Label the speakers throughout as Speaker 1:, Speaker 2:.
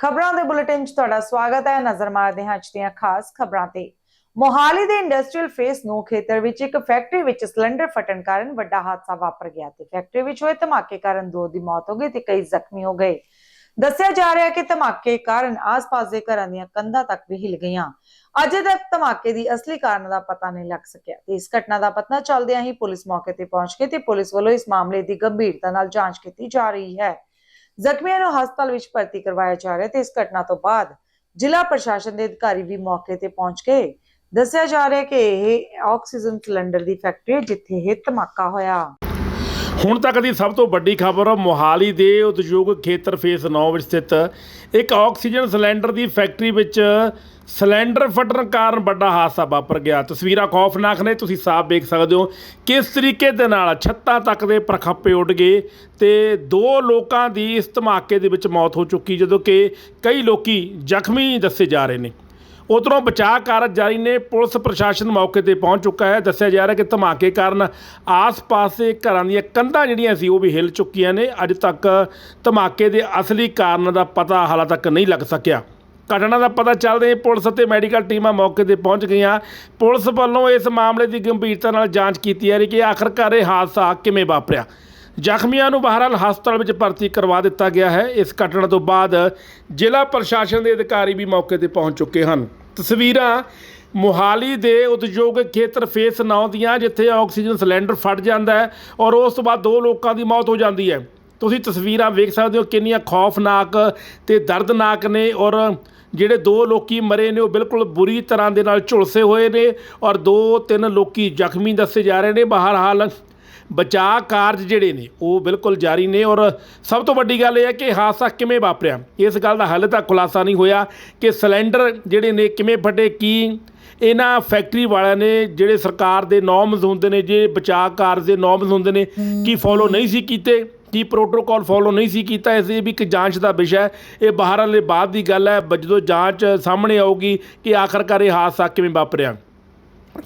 Speaker 1: ਖਬਰਾਂ ਦੇ ਬੁਲੇਟਿਨ 'ਚ ਤੁਹਾਡਾ ਸਵਾਗਤ ਹੈ। ਨਜ਼ਰ ਮਾਰਦੇ ਹਾਂ ਅੱਜ ਦੀਆਂ ਖਾਸ ਖਬਰਾਂ ਤੇ। ਮੋਹਾਲੀ ਦੇ ਇੰਡਸਟਰੀਅਲ ਫੇਸ ਨੂੰ ਖੇਤਰ ਵਿੱਚ ਇੱਕ ਫੈਕਟਰੀ ਵਿੱਚ ਸਿਲੰਡਰ ਫਟਣ ਕਾਰਨ ਵੱਡਾ ਹਾਦਸਾ ਵਾਪਰ ਗਿਆ ਤੇ ਫੈਕਟਰੀ ਵਿੱਚ ਹੋਏ ਧਮਾਕੇ ਕਾਰਨ ਦੋ ਦੀ ਮੌਤ ਹੋ ਗਈ ਤੇ ਕਈ ਜ਼ਖਮੀ ਹੋ ਗਏ। ਦੱਸਿਆ ਜਾ ਰਿਹਾ ਹੈ ਕਿ ਧਮਾਕੇ ਕਾਰਨ ਆਸ-ਪਾਸ ਦੇ ਘਰਾਂ ਦੀਆਂ ਕੰਧਾਂ ਤੱਕ ਵੀ ਹਿਲ ਗਈਆਂ। ਅਜੇ ਤੱਕ ਧਮਾਕੇ ਦੀ ਅਸਲੀ ਕਾਰਨ ਦਾ ਪਤਾ ਨਹੀਂ ਲੱਗ ਸਕਿਆ ਤੇ ਇਸ ਘਟਨਾ ਦਾ ਪਤਾ ਚੱਲਦਿਆਂ ਹੀ ਪੁਲਿਸ ਮੌਕੇ ਤੇ ਪਹੁੰਚ ਗਈ ਤੇ ਪੁਲਿਸ ਵੱਲੋਂ ਇਸ ਮਾਮਲੇ ਦੀ ਗੰਭੀਰਤਾ ਨਾਲ ਜਾਂਚ ਕੀਤੀ ਜਾ ਰਹੀ ਹੈ। ਜ਼ਖਮੀਆਂ ਨੂੰ ਹਸਪਤਾਲ ਵਿੱਚ ਭਰਤੀ ਕਰਵਾਇਆ ਜਾ ਰਿਹਾ ਤੇ ਇਸ ਘਟਨਾ ਤੋਂ ਬਾਅਦ ਜ਼ਿਲ੍ਹਾ ਪ੍ਰਸ਼ਾਸਨ ਦੇ ਅਧਿਕਾਰੀ ਵੀ ਮੌਕੇ ਤੇ ਪਹੁੰਚ ਗਏ। ਦੱਸਿਆ ਜਾ ਰਿਹਾ ਕਿ ਇਹ ਆਕਸੀਜਨ ਸਿਲੰਡਰ ਦੀ ਫੈਕਟਰੀ ਹੈ ਜਿੱਥੇ ਇਹ ਧਮਾਕਾ ਹੋਇਆ।
Speaker 2: ਹੁਣ ਤੱਕ ਦੀ ਸਭ ਤੋਂ ਵੱਡੀ ਖਬਰ ਮੋਹਾਲੀ ਦੇ ਉਦਯੋਗ ਖੇਤਰ ਫੇਸ 9 ਵਿੱਚ ਸਥਿਤ ਇੱਕ ਆਕਸੀਜਨ ਸਿਲੰਡਰ ਦੀ ਫੈਕਟਰੀ ਵਿੱਚ ਸਿਲੰਡਰ ਫਟਣ ਕਾਰਨ ਵੱਡਾ ਹਾਦਸਾ ਵਾਪਰ ਗਿਆ। ਤਸਵੀਰਾਂ ਖੌਫਨਾਕ ਨੇ, ਤੁਸੀਂ ਸਾਫ਼ ਦੇਖ ਸਕਦੇ ਹੋ ਕਿਸ ਤਰੀਕੇ ਦੇ ਨਾਲ ਛੱਤਾਂ ਤੱਕ ਦੇ ਪ੍ਰਖੱਪੇ ਉੱਡ ਗਏ ਤੇ ਦੋ ਲੋਕਾਂ ਦੀ ਇਸ ਧਮਾਕੇ ਦੇ ਵਿੱਚ ਮੌਤ ਹੋ ਚੁੱਕੀ, ਜਦੋਂ ਕਿ ਕਈ ਲੋਕੀ ਜ਼ਖਮੀ ਦੱਸੇ ਜਾ ਰਹੇ ਨੇ। ਉਧਰੋਂ ਬਚਾਅ ਕਾਰਜ ਜਾਰੀ ਨੇ, ਪੁਲਿਸ ਪ੍ਰਸ਼ਾਸਨ ਮੌਕੇ ਤੇ ਪਹੁੰਚ ਚੁੱਕਾ ਹੈ। ਦੱਸਿਆ ਜਾ ਰਿਹਾ ਕਿ ਧਮਾਕੇ ਕਾਰਨ ਆਸ-ਪਾਸ ਦੇ ਘਰਾਂ ਦੀਆਂ ਕੰਧਾਂ ਜਿਹੜੀਆਂ ਸੀ, ਉਹ ਵੀ ਹਿੱਲ ਚੁੱਕੀਆਂ ਨੇ। ਅੱਜ ਤੱਕ ਧਮਾਕੇ ਦੇ ਅਸਲੀ ਕਾਰਨ ਦਾ ਪਤਾ ਹਾਲਾਂ ਤੱਕ ਨਹੀਂ ਲੱਗ ਸਕਿਆ। ਘਟਨਾ ਦਾ ਪਤਾ ਚੱਲਦੇ ਹੀ ਪੁਲਿਸ ਅਤੇ ਮੈਡੀਕਲ ਟੀਮਾਂ ਮੌਕੇ ਤੇ ਪਹੁੰਚ ਗਈਆਂ। ਪੁਲਿਸ ਵੱਲੋਂ ਇਸ ਮਾਮਲੇ ਦੀ ਗੰਭੀਰਤਾ ਨਾਲ ਜਾਂਚ ਕੀਤੀ ਜਾ ਰਹੀ ਕਿ ਆਖਰਕਾਰ ਇਹ ਹਾਦਸਾ ਕਿਵੇਂ ਵਾਪਰਿਆ। ਜ਼ਖਮੀਆਂ ਨੂੰ ਬਹਰਾਲ ਹਸਪਤਾਲ ਵਿੱਚ ਭਰਤੀ ਕਰਵਾ ਦਿੱਤਾ ਗਿਆ ਹੈ। ਇਸ ਘਟਨਾ ਤੋਂ ਬਾਅਦ ਜ਼ਿਲ੍ਹਾ ਪ੍ਰਸ਼ਾਸਨ ਦੇ ਅਧਿਕਾਰੀ ਵੀ ਮੌਕੇ ਤੇ ਪਹੁੰਚ ਚੁੱਕੇ ਹਨ। ਤਸਵੀਰਾਂ ਮੋਹਾਲੀ ਦੇ ਉਦਯੋਗਿਕ ਖੇਤਰ ਫੇਸ 9 ਦੀਆਂ, ਜਿੱਥੇ ਆਕਸੀਜਨ ਸਿਲੰਡਰ ਫਟ ਜਾਂਦਾ ਹੈ ਔਰ ਉਸ ਤੋਂ ਬਾਅਦ ਦੋ ਲੋਕਾਂ ਦੀ ਮੌਤ ਹੋ ਜਾਂਦੀ ਹੈ। ਤੁਸੀਂ ਤਸਵੀਰਾਂ ਵੇਖ ਸਕਦੇ ਹੋ ਕਿੰਨੀਆਂ ਖੌਫਨਾਕ ਤੇ ਦਰਦਨਾਕ ਨੇ ਔਰ ਜਿਹੜੇ ਦੋ ਲੋਕੀ ਮਰੇ ਨੇ ਉਹ ਬਿਲਕੁਲ ਬੁਰੀ ਤਰ੍ਹਾਂ ਦੇ ਨਾਲ ਝੁਲਸੇ ਹੋਏ ਨੇ ਔਰ ਦੋ ਤਿੰਨ ਲੋਕੀ ਜ਼ਖਮੀ ਦੱਸੇ ਜਾ ਰਹੇ ਨੇ। ਬਹਰਹਾਲ ਬਚਾਅ ਕਾਰਜ ਜਿਹੜੇ ਨੇ ਉਹ ਬਿਲਕੁਲ ਜਾਰੀ ਨੇ ਔਰ ਸਭ ਤੋਂ ਵੱਡੀ ਗੱਲ ਇਹ ਹੈ ਕਿ ਹਾਦਸਾ ਕਿਵੇਂ ਵਾਪਰਿਆ? ਇਸ ਗੱਲ ਦਾ ਹਾਲੇ ਤੱਕ ਖੁਲਾਸਾ ਨਹੀਂ ਹੋਇਆ ਕਿ ਸਿਲੰਡਰ ਜਿਹੜੇ ਨੇ ਕਿਵੇਂ ਫਟੇ ਕੀ ਇਹਨਾਂ ਫੈਕਟਰੀ ਵਾਲਿਆਂ ਨੇ ਜਿਹੜੇ ਸਰਕਾਰ ਦੇ ਨੋਰਮਸ ਹੁੰਦੇ ਨੇ ਜੇ ਬਚਾਅ ਕਾਰਜ ਦੇ ਨੋਰਮਸ ਹੁੰਦੇ ਨੇ ਕੀ ਫੋਲੋ ਨਹੀਂ ਸੀ ਕੀਤੇ? ਕੀ ਪ੍ਰੋਟੋਕਾਲ ਫੋਲੋ ਨਹੀਂ ਸੀ ਕੀਤਾ, ਇਸ ਇਹ ਵੀ ਇੱਕ ਜਾਂਚ ਦਾ ਵਿਸ਼ਾ ਹੈ। ਇਹ ਬਾਹਰ ਵਾਲੇ ਬਾਅਦ ਦੀ ਗੱਲ ਹੈ ਜਦੋਂ ਜਾਂਚ ਸਾਹਮਣੇ ਆਊਗੀ ਕਿ ਆਖਰਕਾਰ ਇਹ ਹਾਦਸਾ ਕਿਵੇਂ ਵਾਪਰਿਆ।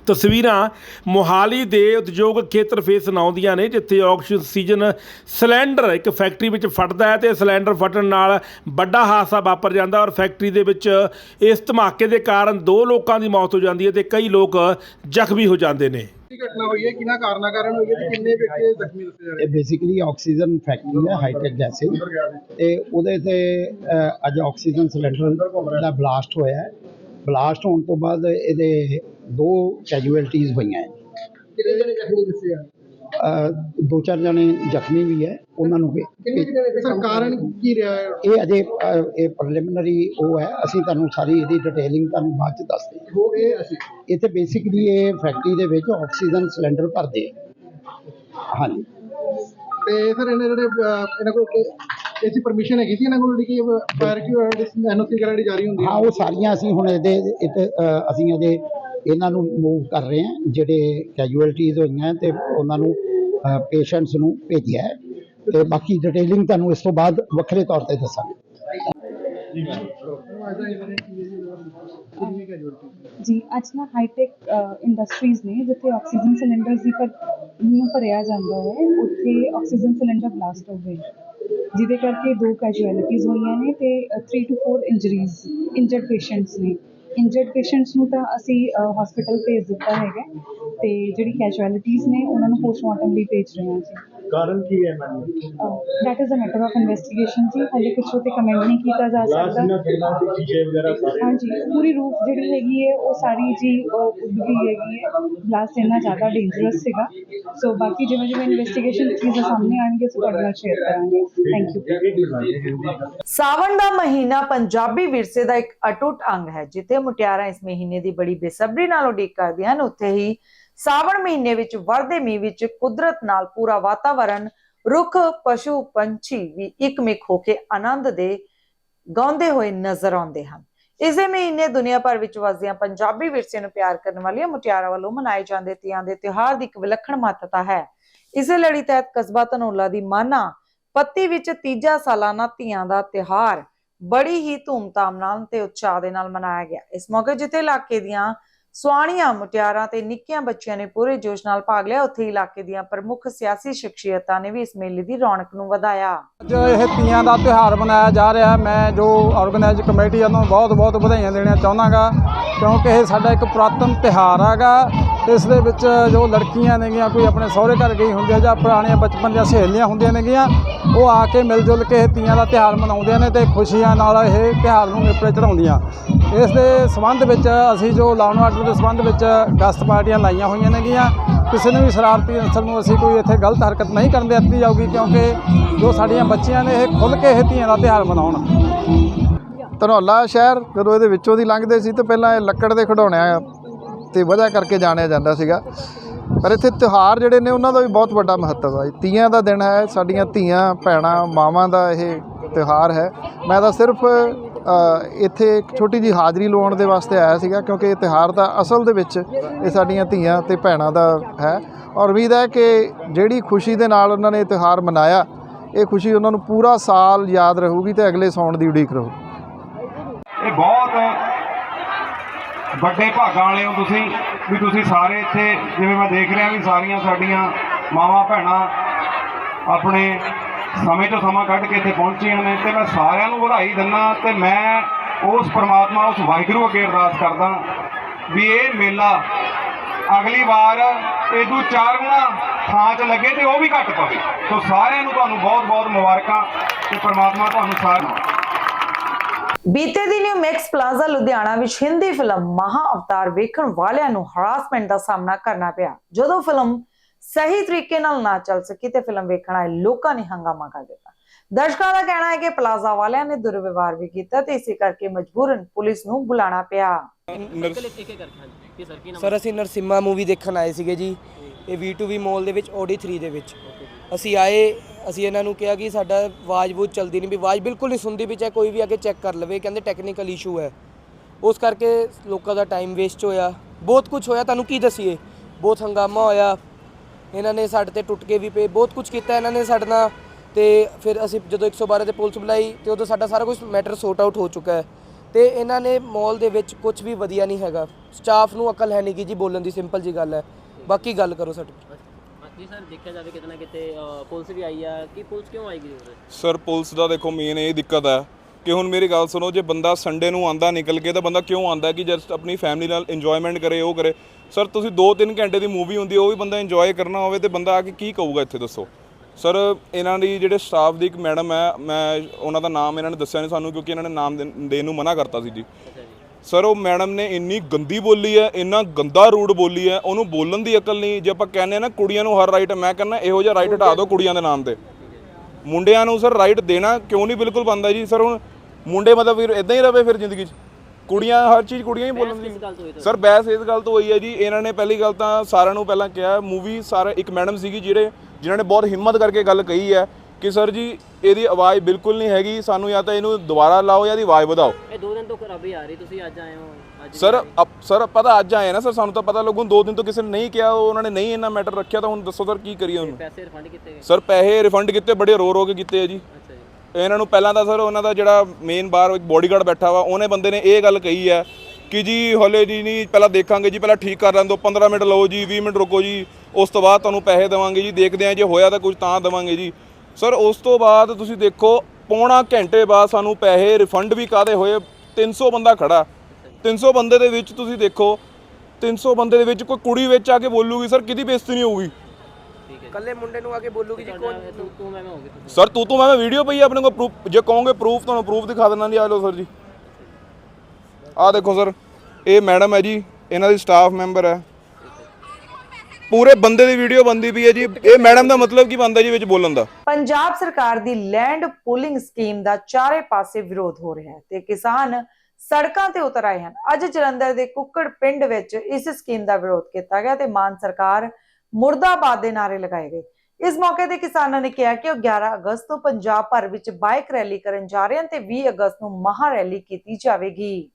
Speaker 2: ਤਸਵੀਰਾਂ ਮੋਹਾਲੀ ਦੇ ਉਦਯੋਗਿਕ ਖੇਤਰ ਫੇਸ 9 ਦੀਆਂ ਨੇ ਜਿੱਥੇ ਆਕਸੀਜਨ ਸਿਲੰਡਰ ਇੱਕ ਫੈਕਟਰੀ ਵਿੱਚ ਫਟਦਾ ਹੈ ਤੇ ਸਿਲੰਡਰ ਫਟਣ ਨਾਲ ਵੱਡਾ ਹਾਦਸਾ ਵਾਪਰ ਜਾਂਦਾ ਔਰ ਫੈਕਟਰੀ ਦੇ ਵਿੱਚ ਇਸ ਧਮਾਕੇ ਦੇ ਕਾਰਨ ਦੋ ਲੋਕਾਂ ਦੀ ਮੌਤ ਹੋ ਜਾਂਦੀ ਹੈ ਤੇ ਕਈ ਲੋਕ ਜ਼ਖਮੀ ਹੋ ਜਾਂਦੇ ਨੇ।
Speaker 3: ਕੀ ਘਟਨਾ ਹੋਈ ਹੈ? ਕਿਹਨਾਂ ਕਾਰਨਾਂ ਕਾਰਨ ਹੋਈ ਹੈ ਤੇ ਕਿੰਨੇ ਵਿਅਕਤੀ ਜ਼ਖਮੀ ਦੱਸੇ ਜਾ ਰਹੇ
Speaker 4: ਇਹ ਬੇਸਿਕਲੀ ਆਕਸੀਜਨ ਫੈਕਟਰੀ ਹੈ ਹਾਈਟੈਕ ਗੈਸਿਸ ਤੇ ਉਹਦੇ ਤੇ ਅੱਜ ਆਕਸੀਜਨ ਸਿਲੰਡਰ ਦਾ ਬਲਾਸਟ ਹੋਇਆ ਹੈ। ਬਲਾਸਟ ਹੋਣ ਤੋਂ ਬਾਅਦ ਇਹਦੇ ਦੋ ਕੈਜੂਅਲਟੀਜ਼ ਹੋਈਆਂ ਹੈ।
Speaker 3: ਕਿੰਨੇ ਜਣੇ ਜ਼ਖਮੀ ਦੱਸੇ
Speaker 4: ਦੋ ਚਾਰ ਜਣੇ ਜ਼ਖਮੀ ਵੀ ਹੈ ਉਹਨਾਂ ਨੂੰ
Speaker 3: ਕਾਰਨ ਕੀ ਰਿਹਾ ਹੈ?
Speaker 4: ਇਹ ਅਜੇ ਇਹ ਪ੍ਰੀਲਿਮਿਨਰੀ ਉਹ ਹੈ ਅਸੀਂ ਤੁਹਾਨੂੰ ਸਾਰੀ ਇਹਦੀ ਡਿਟੇਲਿੰਗ ਤੁਹਾਨੂੰ ਬਾਅਦ ਚ ਹੋ
Speaker 3: ਗਏ ਅਸੀਂ?
Speaker 4: ਇੱਥੇ ਬੇਸਿਕਲੀ ਇਹ ਫੈਕਟਰੀ ਦੇ ਵਿੱਚ ਆਕਸੀਜਨ ਸਿਲੰਡਰ ਭਰਦੇ ਆ। ਹਾਂਜੀ।
Speaker 3: ਤੇ ਸਰ ਇਹਨਾਂ ਜਿਹੜੇ ਇਹਨਾਂ ਕੋਲ ਐਸੀ ਪਰਮਿਸ਼ਨ ਹੈਗੀ ਸੀ ਇਹਨਾਂ ਕੋਲ ਜਿਹੜੀ ਕਿ ਫਾਇਰ ਕੀ ਐਨਓਸੀ ਵਗੈਰਾ ਜਿਹੜੀ ਜਾਰੀ ਹੁੰਦੀ
Speaker 4: ਹਾਂ? ਉਹ ਸਾਰੀਆਂ ਅਸੀਂ ਹੁਣ ਇਹਦੇ ਅ, ਅਸੀਂ ਅਜੇ ਇਹਨਾਂ ਨੂੰ ਮੂਵ ਕਰ ਰਹੇ ਹਾਂ ਜਿਹੜੇ ਕੈਜੂਅਲਟੀਜ਼ ਹੋਈਆਂ ਤੇ ਉਹਨਾਂ ਨੂੰ ਪੇਸ਼ੈਂਟਸ ਨੂੰ ਭੇਜਿਆ ਹੈ। ਤੇ ਬਾਕੀ ਡਿਟੇਲਿੰਗ ਤੁਹਾਨੂੰ ਇਸ ਤੋਂ ਬਾਅਦ ਵੱਖਰੇ ਤੌਰ ਤੇ ਦੱਸਾਂਗੇ।
Speaker 5: ਜੀ ਅੱਜ ਨਾ ਹਾਈਟੈਕ ਇੰਡਸਟਰੀਜ਼ ਨੇ ਜਿੱਥੇ ਆਕਸੀਜਨ ਸਿਲੰਡਰਸ ਦੀ ਪਰ ਨੂੰ ਭਰਿਆ ਜਾਂਦਾ ਹੈ ਉੱਥੇ ਆਕਸੀਜਨ ਸਿਲੰਡਰ ਬਲਾਸਟ ਹੋ ਗਏ। ਜਿਹਦੇ ਕਰਕੇ ਦੋ ਕੈਜੁਅਲਿਟੀਜ਼ ਹੋਈਆਂ ਨੇ ਅਤੇ three two four injuries injured patients ਨੇ। ਇੰਜਰਡ ਪੇਸ਼ੈਂਟਸ ਨੂੰ ਤਾਂ ਅਸੀਂ ਹਸਪੀਟਲ ਭੇਜ ਦਿੱਤਾ ਹੈਗਾ ਤੇ ਜਿਹੜੀ ਕੈਜੁਅਲਿਟੀਜ਼ ਨੇ ਉਹਨਾਂ ਨੂੰ ਪੋਸਟਮਾਰਟਮ ਲਈ ਭੇਜ ਰਹੇ ਹਾਂ ਜੀ
Speaker 2: ਕਾਰਨ ਕੀ ਹੈ ma'am
Speaker 5: that is uh matter of investigation ਜੀ। ਹਾਲੇ ਕੁਝ ਤੇ ਕਮੈਂਟ ਨਹੀਂ ਕੀਤਾ ਜਾ ਸਕਦਾ।
Speaker 2: ਸ਼ੀਸ਼ੇ ਵਗੈਰਾ
Speaker 5: ਹਾਂਜੀ ਪੂਰੀ ਰੂਫ ਜਿਹੜੀ ਹੈਗੀ ਹੈ ਉਹ ਸਾਰੀ ਜੀ ਉਹ ਉੱਡ ਗਈ ਹੈਗੀ ਹੈ। ਬਲਾਸਟ ਇੰਨਾ ਜ਼ਿਆਦਾ ਡੇਂਜਰਸ ਸੀਗਾ। ਸੋ ਬਾਕੀ ਜਿਵੇਂ ਜਿਵੇਂ ਇਨਵੈਸਟੀਗੇਸ਼ਨ ਚੀਜ਼ਾਂ ਸਾਹਮਣੇ ਆਣਗੇ ਅਸੀਂ ਤੁਹਾਡੇ ਨਾਲ ਸ਼ੇਅਰ ਕਰਾਂਗੇ। ਥੈਂਕ ਯੂ
Speaker 1: ਸਾਵਣ ਦਾ ਮਹੀਨਾ ਪੰਜਾਬੀ ਵਿਰਸੇ ਦਾ ਇੱਕ ਅਟੁੱਟ ਅੰਗ ਹੈ ਜਿੱਥੇ ਮੁਟਿਆਰਾਂ ਇਸ ਮਹੀਨੇ ਦੀ ਬੜੀ ਬੇਸਬਰੀ ਨਾਲ ਉਡੀਕ ਕਰਦੀਆਂ ਹਨ। ਉੱਥੇ ਹੀ ਸਾਵਣ ਮਹੀਨੇ ਵਿੱਚ ਵਰਦੇ ਮੀਂਹ ਵਿੱਚ ਕੁਦਰਤ ਨਾਲ ਪੂਰਾ ਵਾਤਾਵਰਣ ਰੁੱਖ, ਪਸ਼ੂ, ਪੰਛੀ ਵੀ ਇੱਕਮਿਕ ਹੋ ਕੇ ਆਨੰਦ ਦੇ ਗਾਉਂਦੇ ਹੋਏ ਨਜ਼ਰ ਆਉਂਦੇ ਹਨ। ਇਸੇ ਮਹੀਨੇ ਦੁਨੀਆ ਭਰ ਵਿੱਚ ਵਸਦੀਆਂ ਪੰਜਾਬੀ ਵਿਰਸੇ ਨੂੰ ਪਿਆਰ ਕਰਨ ਵਾਲੀਆਂ ਮੁਟਿਆਰਾਂ ਵੱਲੋਂ ਮਨਾਏ ਜਾਂਦੇ ਤੀਆਂ ਦੇ ਤਿਉਹਾਰ ਦੀ ਇੱਕ ਵਿਲੱਖਣ ਮਹੱਤਤਾ ਹੈ। ਇਸੇ ਲੜੀ ਤਹਿਤ ਕਸਬਾ ਧਨੋਲਾ ਦੀ ਮਾਨਾ ਪੱਤੀ ਵਿੱਚ ਤੀਜਾ ਸਾਲਾਨਾ ਧੀਆਂ ਦਾ ਤਿਉਹਾਰ ਬੜੀ ਹੀ ਧੂਮਧਾਮ ਨਾਲ ਤੇ ਉਤਸ਼ਾਹ ਦੇ ਨਾਲ ਮਨਾਇਆ ਗਿਆ। ਇਸ ਮੌਕੇ ਜਿੱਥੇ ਇਲਾਕੇ ਦੀਆਂ ਸੁਆਣੀਆਂ ਮੁਟਿਆਰਾਂ ਤੇ ਨਿੱਕੀਆਂ ਬੱਚਿਆਂ ਨੇ ਪੂਰੇ ਜੋਸ਼ ਨਾਲ ਭਾਗ ਲਿਆ। ਉੱਥੇ ਇਲਾਕੇ ਦੀਆਂ ਪ੍ਰਮੁੱਖ ਸਿਆਸੀ ਸ਼ਖਸੀਅਤਾਂ ਨੇ ਵੀ ਇਸ ਮੇਲੇ ਦੀ ਰੌਣਕ ਨੂੰ ਵਧਾਇਆ।
Speaker 6: ਅੱਜ ਇਹ ਤੀਆਂ ਦਾ ਤਿਉਹਾਰ ਮਨਾਇਆ ਜਾ ਰਿਹਾ। ਮੈਂ ਜੋ ਆਰਗੇਨਾਈਜ਼ ਕਮੇਟੀ ਵੱਲੋਂ ਬਹੁਤ-ਬਹੁਤ ਵਧਾਈਆਂ ਦੇਣੀਆਂ ਚਾਹੁੰਦਾਗਾ, ਕਿਉਂਕਿ ਇਹ ਸਾਡਾ ਇੱਕ ਪੁਰਾਤਨ ਤਿਉਹਾਰ ਹੈਗਾ ਇਸ ਦੇ ਵਿੱਚ ਜੋ ਲੜਕੀਆਂ ਨੇਗੀਆਂ, ਕੋਈ ਆਪਣੇ ਸਹੁਰੇ ਘਰ ਗਈ ਹੁੰਦੀ ਹੈ ਜਾਂ ਪੁਰਾਣੀਆਂ ਬਚਪਨ ਦੀਆਂ ਸਹੇਲੀਆਂ ਹੁੰਦੀਆਂ ਨੇਗੀਆਂ, ਉਹ ਆ ਕੇ ਮਿਲ ਜੁਲ ਕੇ ਇਹ ਤੀਆਂ ਦਾ ਤਿਉਹਾਰ ਮਨਾਉਂਦੀਆਂ ਨੇ ਤੇ ਖੁਸ਼ੀਆਂ ਨਾਲ ਇਹ ਤਿਉਹਾਰ ਨੂੰ ਨੇਪਰੇ ਚੜਾਉਂਦੀਆਂ ਇਸ ਦੇ ਸੰਬੰਧ ਵਿੱਚ ਅਸੀਂ ਜੋ ਲਾਉਣ ਆਰਡਰ ਦੇ ਸੰਬੰਧ ਵਿੱਚ ਗਸਤ ਪਾਰਟੀਆਂ ਲਾਈਆਂ ਹੋਈਆਂ ਨੇਗੀਆਂ। ਕਿਸੇ ਨੂੰ ਵੀ ਸ਼ਰਾਰਤੀ ਅਨਸਰ ਨੂੰ ਅਸੀਂ ਕੋਈ ਇੱਥੇ ਗਲਤ ਹਰਕਤ ਨਹੀਂ ਕਰਨ ਦੇ ਦਿੱਤੀ ਜਾਊਗੀ ਕਿਉਂਕਿ ਜੋ ਸਾਡੀਆਂ ਬੱਚੀਆਂ ਨੇ ਇਹ ਖੁੱਲ੍ਹ ਕੇ ਇਹ ਧੀਆਂ ਦਾ ਤਿਉਹਾਰ ਮਨਾਉਣ।
Speaker 3: ਧਨੌਲਾ ਸ਼ਹਿਰ ਜਦੋਂ ਇਹਦੇ ਵਿੱਚੋਂ ਦੀ ਲੰਘਦੇ ਸੀ ਤਾਂ ਪਹਿਲਾਂ ਇਹ ਲੱਕੜ ਦੇ ਖਿਡੌਣਿਆਂ ਤੇ ਵਜ੍ਹਾ ਕਰਕੇ ਜਾਣਿਆ ਜਾਂਦਾ ਸੀਗਾ। ਪਰ ਇੱਥੇ ਤਿਉਹਾਰ ਜਿਹੜੇ ਨੇ ਉਹਨਾਂ ਦਾ ਵੀ ਬਹੁਤ ਵੱਡਾ ਮਹੱਤਵ ਹੈ ਤੀਆਂ ਦਾ ਦਿਨ ਹੈ, ਸਾਡੀਆਂ ਧੀਆਂ, ਭੈਣਾਂ, ਮਾਵਾਂ ਦਾ ਇਹ ਤਿਉਹਾਰ ਹੈ। ਮੈਂ ਤਾਂ ਸਿਰਫ ਇੱਥੇ ਇੱਕ ਛੋਟੀ ਜੀ ਹਾਜ਼ਰੀ ਲਵਾਉਣ ਦੇ ਵਾਸਤੇ ਆਇਆ ਸੀਗਾ ਕਿਉਂਕਿ ਇਹ ਤਿਉਹਾਰ ਦਾ ਅਸਲ ਦੇ ਵਿੱਚ ਇਹ ਸਾਡੀਆਂ ਧੀਆਂ ਤੇ ਭੈਣਾਂ ਦਾ ਹੈ ਔਰ ਉਮੀਦ ਹੈ ਕਿ ਜਿਹੜੀ ਖੁਸ਼ੀ ਦੇ ਨਾਲ ਉਹਨਾਂ ਨੇ ਇਹ ਤਿਉਹਾਰ ਮਨਾਇਆ, ਇਹ ਖੁਸ਼ੀ ਉਹਨਾਂ ਨੂੰ ਪੂਰਾ ਸਾਲ ਯਾਦ ਰਹੂਗੀ ਤੇ ਅਗਲੇ ਸੌਣ ਦੀ ਉਡੀਕ ਰਹੂ।
Speaker 7: ਇਹ ਬਹੁਤ ਵੱਡੇ ਭਾਗਾਂ ਵਾਲੇ ਹੋ ਤੁਸੀਂ, ਵੀ ਤੁਸੀਂ ਸਾਰੇ ਇੱਥੇ, ਜਿਵੇਂ ਮੈਂ ਦੇਖ ਰਿਹਾ ਵੀ ਸਾਰੀਆਂ ਸਾਡੀਆਂ ਮਾਵਾਂ, ਭੈਣਾਂ ਆਪਣੇ ਸਮੇਂ ਤੋਂ ਸਮਾਂ ਕੱਢ ਕੇ ਇੱਥੇ ਪਹੁੰਚੀਆਂ ਨੇ ਤੇ ਮੈਂ ਸਾਰਿਆਂ ਨੂੰ ਵਧਾਈ ਦਿੰਦਾ ਤੇ ਮੈਂ ਉਸ ਪ੍ਰਮਾਤਮਾ, ਉਸ ਵਾਹਿਗੁਰੂ ਅੱਗੇ ਅਰਦਾਸ ਕਰਦਾ ਵੀ ਇਹ ਮੇਲਾ ਅਗਲੀ ਵਾਰ ਇਹਦੂ ਚਾਰ ਗੁਣਾ ਥਾਂ 'ਚ ਲੱਗੇ ਤੇ ਉਹ ਵੀ ਘੱਟ ਪਵੇ। ਸੋ ਸਾਰਿਆਂ ਨੂੰ ਤੁਹਾਨੂੰ ਬਹੁਤ ਬਹੁਤ ਮੁਬਾਰਕਾਂ ਤੇ ਪ੍ਰਮਾਤਮਾ ਤੁਹਾਨੂੰ ਸਾਰਿਆਂ ਨੂੰ
Speaker 1: ਬੀਤੇ ਦਿਨੀ ਮੈਕਸ ਪਲਾਜ਼ਾ ਲੁਧਿਆਣਾ ਵਿੱਚ ਹਿੰਦੀ ਫਿਲਮ ਮਹਾ ਅਵਤਾਰ ਵੇਖਣ ਵਾਲਿਆਂ ਨੂੰ ਹਰਾਸਮੈਂਟ ਦਾ ਸਾਹਮਣਾ ਕਰਨਾ ਪਿਆ। ਜਦੋਂ ਫਿਲਮ ਸਹੀ ਤਰੀਕੇ ਨਾਲ ਨਾ ਚੱਲ ਸਕੀ ਤੇ ਫਿਲਮ ਵੇਖਣ ਆਏ ਲੋਕਾਂ ਨੇ ਹੰਗਾਮਾ ਕਰ ਦਿੱਤਾ। ਦਰਸ਼ਕਾਂ ਦਾ ਕਹਿਣਾ ਹੈ ਕਿ ਪਲਾਜ਼ਾ ਵਾਲਿਆਂ ਨੇ ਦੁਰਵਿਵਹਾਰ ਵੀ ਕੀਤਾ ਤੇ ਇਸੇ ਕਰਕੇ ਮਜਬੂਰਨ ਪੁਲਿਸ ਨੂੰ ਬੁਲਾਣਾ ਪਿਆ।
Speaker 8: ਸਰ ਅਸੀਂ ਨਰਸਿਮਾ ਮੂਵੀ ਦੇਖਣ ਆਏ ਸੀਗੇ ਜੀ। ਇਹ V2V ਮਾਲ ਦੇ ਵਿੱਚ Audi 3 ਦੇ ਵਿੱਚ। ਅਸੀਂ ਆਏ ਅਸੀਂ ਇਹਨਾਂ ਨੂੰ ਕਿਹਾ ਕਿ ਸਾਡਾ ਆਵਾਜ਼ ਬਹੁਤ ਚਲਦੀ ਨਹੀਂ ਵੀ ਆਵਾਜ਼ ਬਿਲਕੁਲ ਨਹੀਂ ਸੁਣਦੀ ਵੀ ਚਾਹੇ ਕੋਈ ਵੀ ਆ ਕੇ ਚੈੱਕ ਕਰ ਲਵੇ ਕਹਿੰਦੇ ਟੈਕਨੀਕਲ ਇਸ਼ੂ ਹੈ। ਉਸ ਕਰਕੇ ਲੋਕਾਂ ਦਾ ਟਾਈਮ ਵੇਸਟ ਹੋਇਆ। ਬਹੁਤ ਕੁਝ ਹੋਇਆ ਤੁਹਾਨੂੰ ਕੀ ਦਸੀਏ? ਬਹੁਤ ਹੰਗਾਮਾ ਹੋਇਆ। ਇਹਨਾਂ ਨੇ ਸਾਡੇ ਤੇ ਟੁੱਟ ਕੇ ਵੀ ਪਏ ਬਹੁਤ ਕੁਝ ਕੀਤਾ ਇਹਨਾਂ ਨੇ ਸਾਡੇ ਨਾਲ ਤੇ ਫਿਰ ਅਸੀਂ ਜਦੋਂ 112 ਤੇ ਪੁਲਿਸ ਬੁਲਾਈ ਤੇ ਉਦੋਂ ਸਾਡਾ ਸਾਰਾ ਕੁਝ ਮੈਟਰ ਸੋਰਟ ਆਊਟ ਹੋ ਚੁੱਕਾ ਹੈ। ਤੇ ਇਹਨਾਂ ਨੇ ਮਾਲ ਦੇ ਵਿੱਚ ਕੁਝ ਵੀ ਵਧੀਆ ਨਹੀਂ ਹੈਗਾ। ਸਟਾਫ ਨੂੰ ਅਕਲ ਹੈ ਨਹੀਂ ਗੀ ਜੀ ਬੋਲਣ ਦੀ ਸਿੰਪਲ ਜੀ ਗੱਲ ਹੈ। ਬਾਕੀ ਗੱਲ ਕਰੋ ਸਾਡੀ।
Speaker 9: ਜੀ ਸਰ ਦੇਖਿਆ ਜਾਵੇ ਕਿਤੇ ਨਾ ਕਿਤੇ ਪੁਲਿਸ ਵੀ ਆਈ ਆ ਕਿ ਪੁਲਿਸ ਕਿਉਂ ਆਏਗੀ ਉਰੇ?
Speaker 10: ਸਰ ਪੁਲਿਸ ਦਾ ਦੇਖੋ ਮੇਨ ਇਹ ਦਿੱਕਤ ਹੈ ਕਿ ਹੁਣ ਮੇਰੀ ਗੱਲ ਸੁਣੋ ਜੇ ਬੰਦਾ ਸੰਡੇ ਨੂੰ ਆਂਦਾ ਨਿਕਲ ਕੇ ਤਾਂ ਬੰਦਾ ਕਿਉਂ ਆਂਦਾ ਕਿ ਜਸਟ ਆਪਣੀ ਫੈਮਿਲੀ ਨਾਲ ਇੰਜੋਇਮੈਂਟ ਕਰੇ ਉਹ ਕਰੇ? ਸਰ ਤੁਸੀਂ 2-3 ਘੰਟੇ ਦੀ ਮੂਵੀ ਹੁੰਦੀ ਹੈ ਉਹ ਵੀ ਬੰਦਾ ਇੰਜੋਏ ਕਰਨਾ ਹੋਵੇ ਤੇ ਬੰਦਾ ਆ ਕੇ ਕੀ ਕਹੂਗਾ ਇੱਥੇ ਦੱਸੋ? ਸਰ ਇਹਨਾਂ ਦੀ ਜਿਹੜੇ ਸਟਾਫ ਦੀ ਇੱਕ ਮੈਡਮ ਹੈ, ਮੈਂ ਉਹਨਾਂ ਦਾ ਨਾਮ ਇਹਨਾਂ ਨੇ ਦੱਸਿਆ ਨਹੀਂ ਸਾਨੂੰ ਕਿਉਂਕਿ ਇਹਨਾਂ ਨੇ ਨਾਮ ਦੇਣ ਦੇਣ ਨੂੰ ਮਨਾ ਕਰਤਾ ਸੀ ਜੀ। ਸਰ ਉਹ ਮੈਡਮ ਨੇ ਇੰਨੀ ਗੰਦੀ ਬੋਲੀ ਹੈ, ਇੰਨਾ ਗੰਦਾ ਰੂਡ ਬੋਲੀ ਹੈ, ਉਹਨੂੰ ਬੋਲਣ ਦੀ ਅਕਲ ਨਹੀਂ। ਜੇ ਆਪਾਂ ਕਹਿੰਦੇ ਆ ਨਾ ਕੁੜੀਆਂ ਨੂੰ ਹਰ ਰਾਈਟ ਮੈਂ ਕਹਿੰਦਾ ਇਹੋ ਜਿਹਾ ਰਾਈਟ ਹਟਾ ਦਿਓ ਕੁੜੀਆਂ ਦੇ ਨਾਮ ਤੇ। ਮੁੰਡਿਆਂ ਨੂੰ ਸਰ ਰਾਈਟ ਦੇਣਾ ਕਿਉਂ ਨਹੀਂ ਬਿਲਕੁਲ ਬੰਦਾ ਜੀ? ਸਰ ਹੁਣ ਮੁੰਡੇ ਮਤਲਬ ਫਿਰ ਇਦਾਂ ਹੀ ਰਵੇ ਫਿਰ ਜ਼ਿੰਦਗੀ 'ਚ? ਕੁੜੀਆਂ ਹਰ ਚੀਜ਼ ਕੁੜੀਆਂ ਹੀ ਬੋਲਣ ਦੀ ਸਰ ਬਹਿਸ ਇਸ ਗੱਲ ਤੋਂ ਹੋਈ ਹੈ ਜੀ ਇਹਨਾਂ ਨੇ ਪਹਿਲੀ ਗੱਲ ਤਾਂ ਸਾਰਿਆਂ ਨੂੰ ਪਹਿਲਾਂ ਕਿਹਾ ਮੂਵੀ ਸਾਰੇ ਇੱਕ ਮੈਡਮ ਸੀਗੀ ਜਿਹੜੇ ਜਿਨ੍ਹਾਂ ਨੇ ਬਹੁਤ ਹਿੰਮਤ ਕਰਕੇ ਗੱਲ ਕਹੀ ਹੈ ਕਿ ਸਰ ਜੀ ਇਹਦੀ ਆਵਾਜ਼ ਬਿਲਕੁਲ ਨਹੀਂ ਹੈਗੀ ਸਾਨੂੰ ਜਾਂ ਤਾਂ ਇਹਨੂੰ ਦੁਬਾਰਾ ਲਾਓ ਜਾਂ ਇਹਦੀ ਆਵਾਜ਼ ਵਧਾਓ।
Speaker 9: ਇਹ ਦੋ ਦਿਨ ਤੋਂ ਖਰਾਬੀ ਆ ਰਹੀ ਤੁਸੀਂ ਅੱਜ ਆਏ ਹੋ
Speaker 10: ਸਰ ਸਰ ਪਤਾ ਅੱਜ ਆਏ ਨਾ ਸਰ ਸਾਨੂੰ ਤਾਂ ਪਤਾ ਲੱਗੂ ਦੋ ਦਿਨ ਤੋਂ ਕਿਸੇ ਨੇ ਨਹੀਂ ਕਿਹਾ ਉਹ ਉਹਨਾਂ ਨੇ ਨਹੀਂ ਇੰਨਾ ਮੈਟਰ ਰੱਖਿਆ ਤਾਂ ਹੁਣ ਦੱਸੋ ਸਰ ਕੀ ਕਰੀਏ ਹੁਣ
Speaker 9: ਪੈਸੇ ਰਿਫੰਡ ਕੀਤੇ ਗਏ?
Speaker 10: ਸਰ ਪੈਸੇ ਰਿਫੰਡ ਕੀਤੇ ਬੜੇ ਰੋ ਰੋ ਕੇ ਕੀਤੇ ਆ ਜੀ। ਇਹਨਾਂ ਨੂੰ ਪਹਿਲਾਂ ਤਾਂ ਸਰ ਉਹਨਾਂ ਦਾ ਜਿਹੜਾ ਮੇਨ ਬਾਹਰ ਇੱਕ ਬੋਡੀਗਾਰਡ ਬੈਠਾ ਵਾ, ਉਹਨੇ ਬੰਦੇ ਨੇ ਇਹ ਗੱਲ ਕਹੀ ਹੈ ਕਿ ਜੀ ਹੌਲੇ ਜੀ ਨਹੀਂ, ਪਹਿਲਾਂ ਦੇਖਾਂਗੇ ਜੀ, ਪਹਿਲਾਂ ਠੀਕ ਕਰ ਲੈਣ ਦਿਓ 15 ਮਿੰਟ ਲਓ ਜੀ 20 ਮਿੰਟ ਰੁਕੋ ਜੀ, ਉਸ ਤੋਂ ਬਾਅਦ ਤੁਹਾਨੂੰ ਪੈਸੇ ਦੇਵਾਂਗੇ ਜੀ, ਦੇਖਦੇ ਆਂ ਜੇ ਹੋਇਆ ਤਾਂ ਕੁਝ ਤਾਂ ਦੇਵਾਂਗੇ ਜੀ। ਸਰ, ਉਸ ਤੋਂ ਬਾਅਦ ਤੁਸੀਂ ਦੇਖੋ, ਪੌਣਾ ਘੰਟੇ ਬਾਅਦ ਸਾਨੂੰ ਪੈਸੇ ਰਿਫੰਡ ਵੀ ਕਾਦੇ ਹੋਏ? 300 ਬੰਦਾ ਖੜਾ। 300 ਬੰਦੇ ਦੇ ਵਿੱਚ ਤੁਸੀਂ ਦੇਖੋ 300 ਬੰਦੇ ਦੇ ਵਿੱਚ ਕੋਈ ਕੁੜੀ ਵਿੱਚ ਆ ਕੇ ਬੋਲੂਗੀ, ਸਰ ਕਿਹਦੀ ਬੇਇੱਜ਼ਤੀ ਨਹੀਂ ਹੋਊਗੀ?
Speaker 8: ਕੱਲੇ ਮੁੰਡੇ ਨੂੰ ਆ ਕੇ ਬੋਲੂਗੀ ਜੀ ਕੌਣ?
Speaker 9: ਤੂੰ ਤੂੰ ਮੈਂ ਮੈਂ ਹੋ ਤੁਸੀਂ
Speaker 10: ਸਰ ਤੂੰ ਤੂੰ ਮੈਂ ਵੀਡੀਓ ਪਈ ਆ ਆਪਣੇ ਕੋਲ ਪ੍ਰੂਫ ਜੇ ਕਹੋਗੇ ਪ੍ਰੂਫ ਤੁਹਾਨੂੰ ਪ੍ਰੂਫ ਦਿਖਾ ਦਿੰਦਾ ਜੀ ਆ ਲਓ ਸਰ ਜੀ। ਆ ਦੇਖੋ ਸਰ ਇਹ ਮੈਡਮ ਹੈ ਜੀ ਇਹਨਾਂ ਦੀ ਸਟਾਫ ਮੈਂਬਰ ਹੈ। ਪੂਰੇ ਬੰਦੇ ਦੀ ਵੀਡੀਓ ਬੰਦੀ ਪਈ ਹੈ ਜੀ। ਇਹ ਮੈਡਮ ਦਾ ਮਤਲਬ ਕੀ ਬੰਦਾ ਜੀ ਵਿੱਚ ਬੋਲਣ ਦਾ?
Speaker 1: ਪੰਜਾਬ ਸਰਕਾਰ ਦੀ ਲੈਂਡ ਪੂਲਿੰਗ ਸਕੀਮ ਦਾ ਚਾਰੇ ਪਾਸੇ ਵਿਰੋਧ ਹੋ ਰਿਹਾ ਹੈ ਤੇ ਕਿਸਾਨ ਸੜਕਾਂ ਤੇ ਉਤਰ ਆਏ ਹਨ। ਅੱਜ ਜਲੰਧਰ ਦੇ ਕੁੱਕੜ ਪਿੰਡ ਵਿੱਚ ਇਸ ਸਕੀਮ ਦਾ ਵਿਰੋਧ ਕੀਤਾ ਗਿਆ ਤੇ ਮਾਨ ਸਰਕਾਰ ਮੁਰਦਾਬਾਦ ਦੇ ਨਾਰੇ ਲਗਾਏ ਗਏ। ਇਸ ਮੌਕੇ ਤੇ ਕਿਸਾਨਾਂ ਨੇ ਕਿਹਾ ਕਿ ਉਹ 11 ਅਗਸਤ ਨੂੰ ਪੰਜਾਬ ਭਰ ਵਿੱਚ ਬਾਈਕ ਰੈਲੀ ਕਰਨ ਜਾ ਰਹੇ ਹਨ ਤੇ 20 ਅਗਸਤ ਨੂੰ ਮਹਾ ਰੈਲੀ ਕੀਤੀ ਜਾਵੇਗੀ।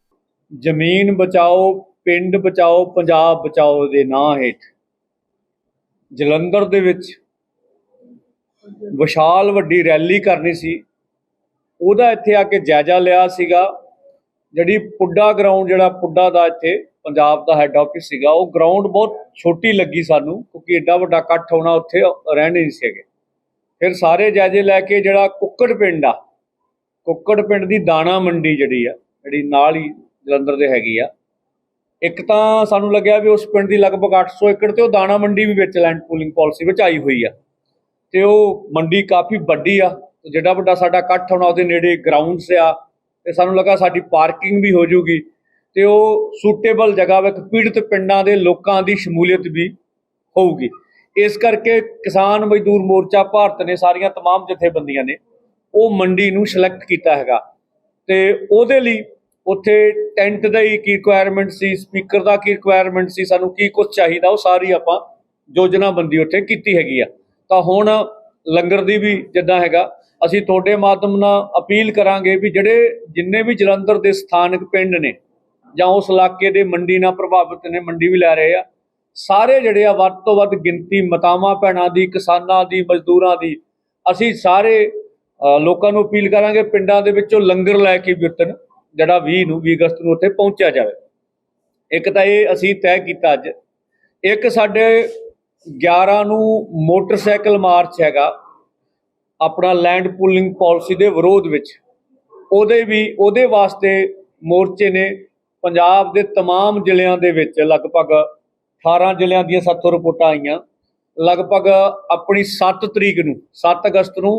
Speaker 11: ਜ਼ਮੀਨ ਬਚਾਓ, ਪਿੰਡ ਬਚਾਓ, ਪੰਜਾਬ ਬਚਾਓ ਦੇ ਨਾਂ ਹੇਠ ਜਲੰਧਰ ਦੇ ਵਿੱਚ ਵਿਸ਼ਾਲ ਵੱਡੀ ਰੈਲੀ ਕਰਨੀ ਸੀ। ਉਹਦਾ ਇੱਥੇ ਆ ਕੇ ਜਾਇਜ਼ਾ ਲਿਆ ਸੀਗਾ। ਜਿਹੜੀ ਪੁੱਡਾ ਗਰਾਊਂਡ ਜਿਹੜਾ ਪੁੱਡਾ ਦਾ ਇੱਥੇ ਪੰਜਾਬ ਦਾ ਹੈੱਡ ਆਫਿਸ ਸੀਗਾ, ਉਹ ਗਰਾਊਂਡ ਬਹੁਤ ਛੋਟੀ ਲੱਗੀ ਸਾਨੂੰ, ਕਿਉਂਕਿ ਏਡਾ ਵੱਡਾ ਇਕੱਠ ਹੋਣਾ ਉੱਥੇ ਰਹਿਣੇ ਨਹੀਂ ਸੀਗੇ ਫਿਰ ਸਾਰੇ ਜਾਇਜ਼ੇ ਲੈ ਕੇ ਜਿਹੜਾ ਕੁੱਕੜ ਪਿੰਡ ਆ, ਕੁੱਕੜ ਪਿੰਡ ਦੀ ਦਾਣਾ ਮੰਡੀ ਜਿਹੜੀ ਆ, ਜਿਹੜੀ ਨਾਲ ਹੀ ਜਲੰਧਰ ਦੇ ਹੈਗੀ ਆ, ਇੱਕ ਤਾਂ ਸਾਨੂੰ ਲੱਗਿਆ ਵੀ ਉਸ ਪਿੰਡ ਦੀ ਲਗਭਗ 800 ਏਕੜ ਤੇ ਉਹ ਦਾਣਾ ਮੰਡੀ ਵੀ ਵਿੱਚ ਲੈਂਡ ਪੂਲਿੰਗ ਪਾਲਿਸੀ ਵਿੱਚ ਆਈ ਹੋਈ ਆ। ਤੇ ਉਹ ਮੰਡੀ ਕਾਫੀ ਵੱਡੀ ਆ ਜਿਹੜਾ ਵੱਡਾ ਸਾਡਾ ਇਕੱਠ ਹੋਣਾ, ਉਹਦੇ ਨੇੜੇ ਗਰਾਊਂਡਸ ਆ, ਤੇ ਸਾਨੂੰ ਲੱਗਾ ਸਾਡੀ ਪਾਰਕਿੰਗ ਵੀ ਹੋ ਜਾਊਗੀ ਤੇ ਉਹ ਸੂਟੇਬਲ ਜਗ੍ਹਾ ਵਿੱਚ ਪੀੜਤ ਪਿੰਡਾਂ ਦੇ ਲੋਕਾਂ ਦੀ ਸ਼ਮੂਲੀਅਤ ਵੀ ਹੋਊਗੀ ਇਸ ਕਰਕੇ ਕਿਸਾਨ ਮਜ਼ਦੂਰ ਮੋਰਚਾ ਭਾਰਤ ਨੇ ਸਾਰੀਆਂ तमाम ਜਥੇਬੰਦੀਆਂ ਨੇ ਉਹ ਮੰਡੀ ਨੂੰ ਸਿਲੈਕਟ ਕੀਤਾ ਹੈਗਾ ਤੇ ਉਹਦੇ ਲਈ ਉੱਥੇ ਟੈਂਟ ਦਾ ਹੀ ਕੀ ਰਿਕੁਆਇਰਮੈਂਟ ਸੀ ਸਪੀਕਰ ਦਾ ਕੀ ਰਿਕੁਆਇਰਮੈਂਟ ਸੀ ਸਾਨੂੰ ਕੀ ਕੁਝ ਚਾਹੀਦਾ ਉਹ ਸਾਰੀ ਆਪਾਂ ਯੋਜਨਾਬੰਦੀ ਉੱਥੇ ਕੀਤੀ ਹੈਗੀ ਆ ਤਾਂ ਹੁਣ ਲੰਗਰ ਦੀ ਵੀ ਜਿੱਦਾਂ ਹੈਗਾ ਅਸੀਂ ਤੁਹਾਡੇ ਮਾਧਿਅਮ ਨਾਲ ਅਪੀਲ ਕਰਾਂਗੇ ਵੀ ਜਿਹੜੇ ਜਿੰਨੇ ਵੀ ਜਲੰਧਰ ਦੇ ਸਥਾਨਕ ਪਿੰਡ ਨੇ ਜਾਂ ਉਸ ਇਲਾਕੇ ਦੇ ਮੰਡੀ ਨਾਲ ਪ੍ਰਭਾਵਿਤ ਨੇ, ਮੰਡੀ ਵੀ ਲੈ ਰਹੇ ਆ। ਸਾਰੇ ਜਿਹੜੇ ਆ, ਵੱਧ ਤੋਂ ਵੱਧ ਗਿਣਤੀ ਮਤਾਵਾਂ, ਭੈਣਾਂ ਦੀ, ਕਿਸਾਨਾਂ ਦੀ, ਮਜ਼ਦੂਰਾਂ ਦੀ, ਅਸੀਂ ਸਾਰੇ ਲੋਕਾਂ ਨੂੰ ਅਪੀਲ ਕਰਾਂਗੇ ਪਿੰਡਾਂ ਦੇ ਵਿੱਚੋਂ ਲੰਗਰ ਲੈ ਕੇ ਵਿਰਤਨ ਜਿਹੜਾ 20 ਨੂੰ 20 ਅਗਸਤ ਨੂੰ ਉੱਥੇ ਪਹੁੰਚਿਆ ਜਾਵੇ। ਇੱਕ ਤਾਂ ਇਹ ਅਸੀਂ ਤੈਅ ਕੀਤਾ ਅੱਜ, ਇੱਕ ਸਾਡੇ 11 ਨੂੰ ਮੋਟਰਸਾਈਕਲ ਮਾਰਚ ਹੈਗਾ, ਆਪਣਾ ਲੈਂਡ ਪੂਲਿੰਗ ਪਾਲਿਸੀ ਦੇ ਵਿਰੋਧ ਵਿੱਚ। ਉਹਦੇ ਵੀ, ਉਹਦੇ ਵਾਸਤੇ ਮੋਰਚੇ ਨੇ ਪੰਜਾਬ ਦੇ तमाम ਜ਼ਿਲ੍ਹਿਆਂ ਦੇ ਵਿੱਚ ਲਗਭਗ 18 ਜ਼ਿਲ੍ਹਿਆਂ ਦੀਆਂ 700 ਰਿਪੋਰਟਾਂ ਆਈਆਂ ਲਗਭਗ ਆਪਣੀ 7 ਤਰੀਕ ਨੂੰ 7 ਅਗਸਤ ਨੂੰ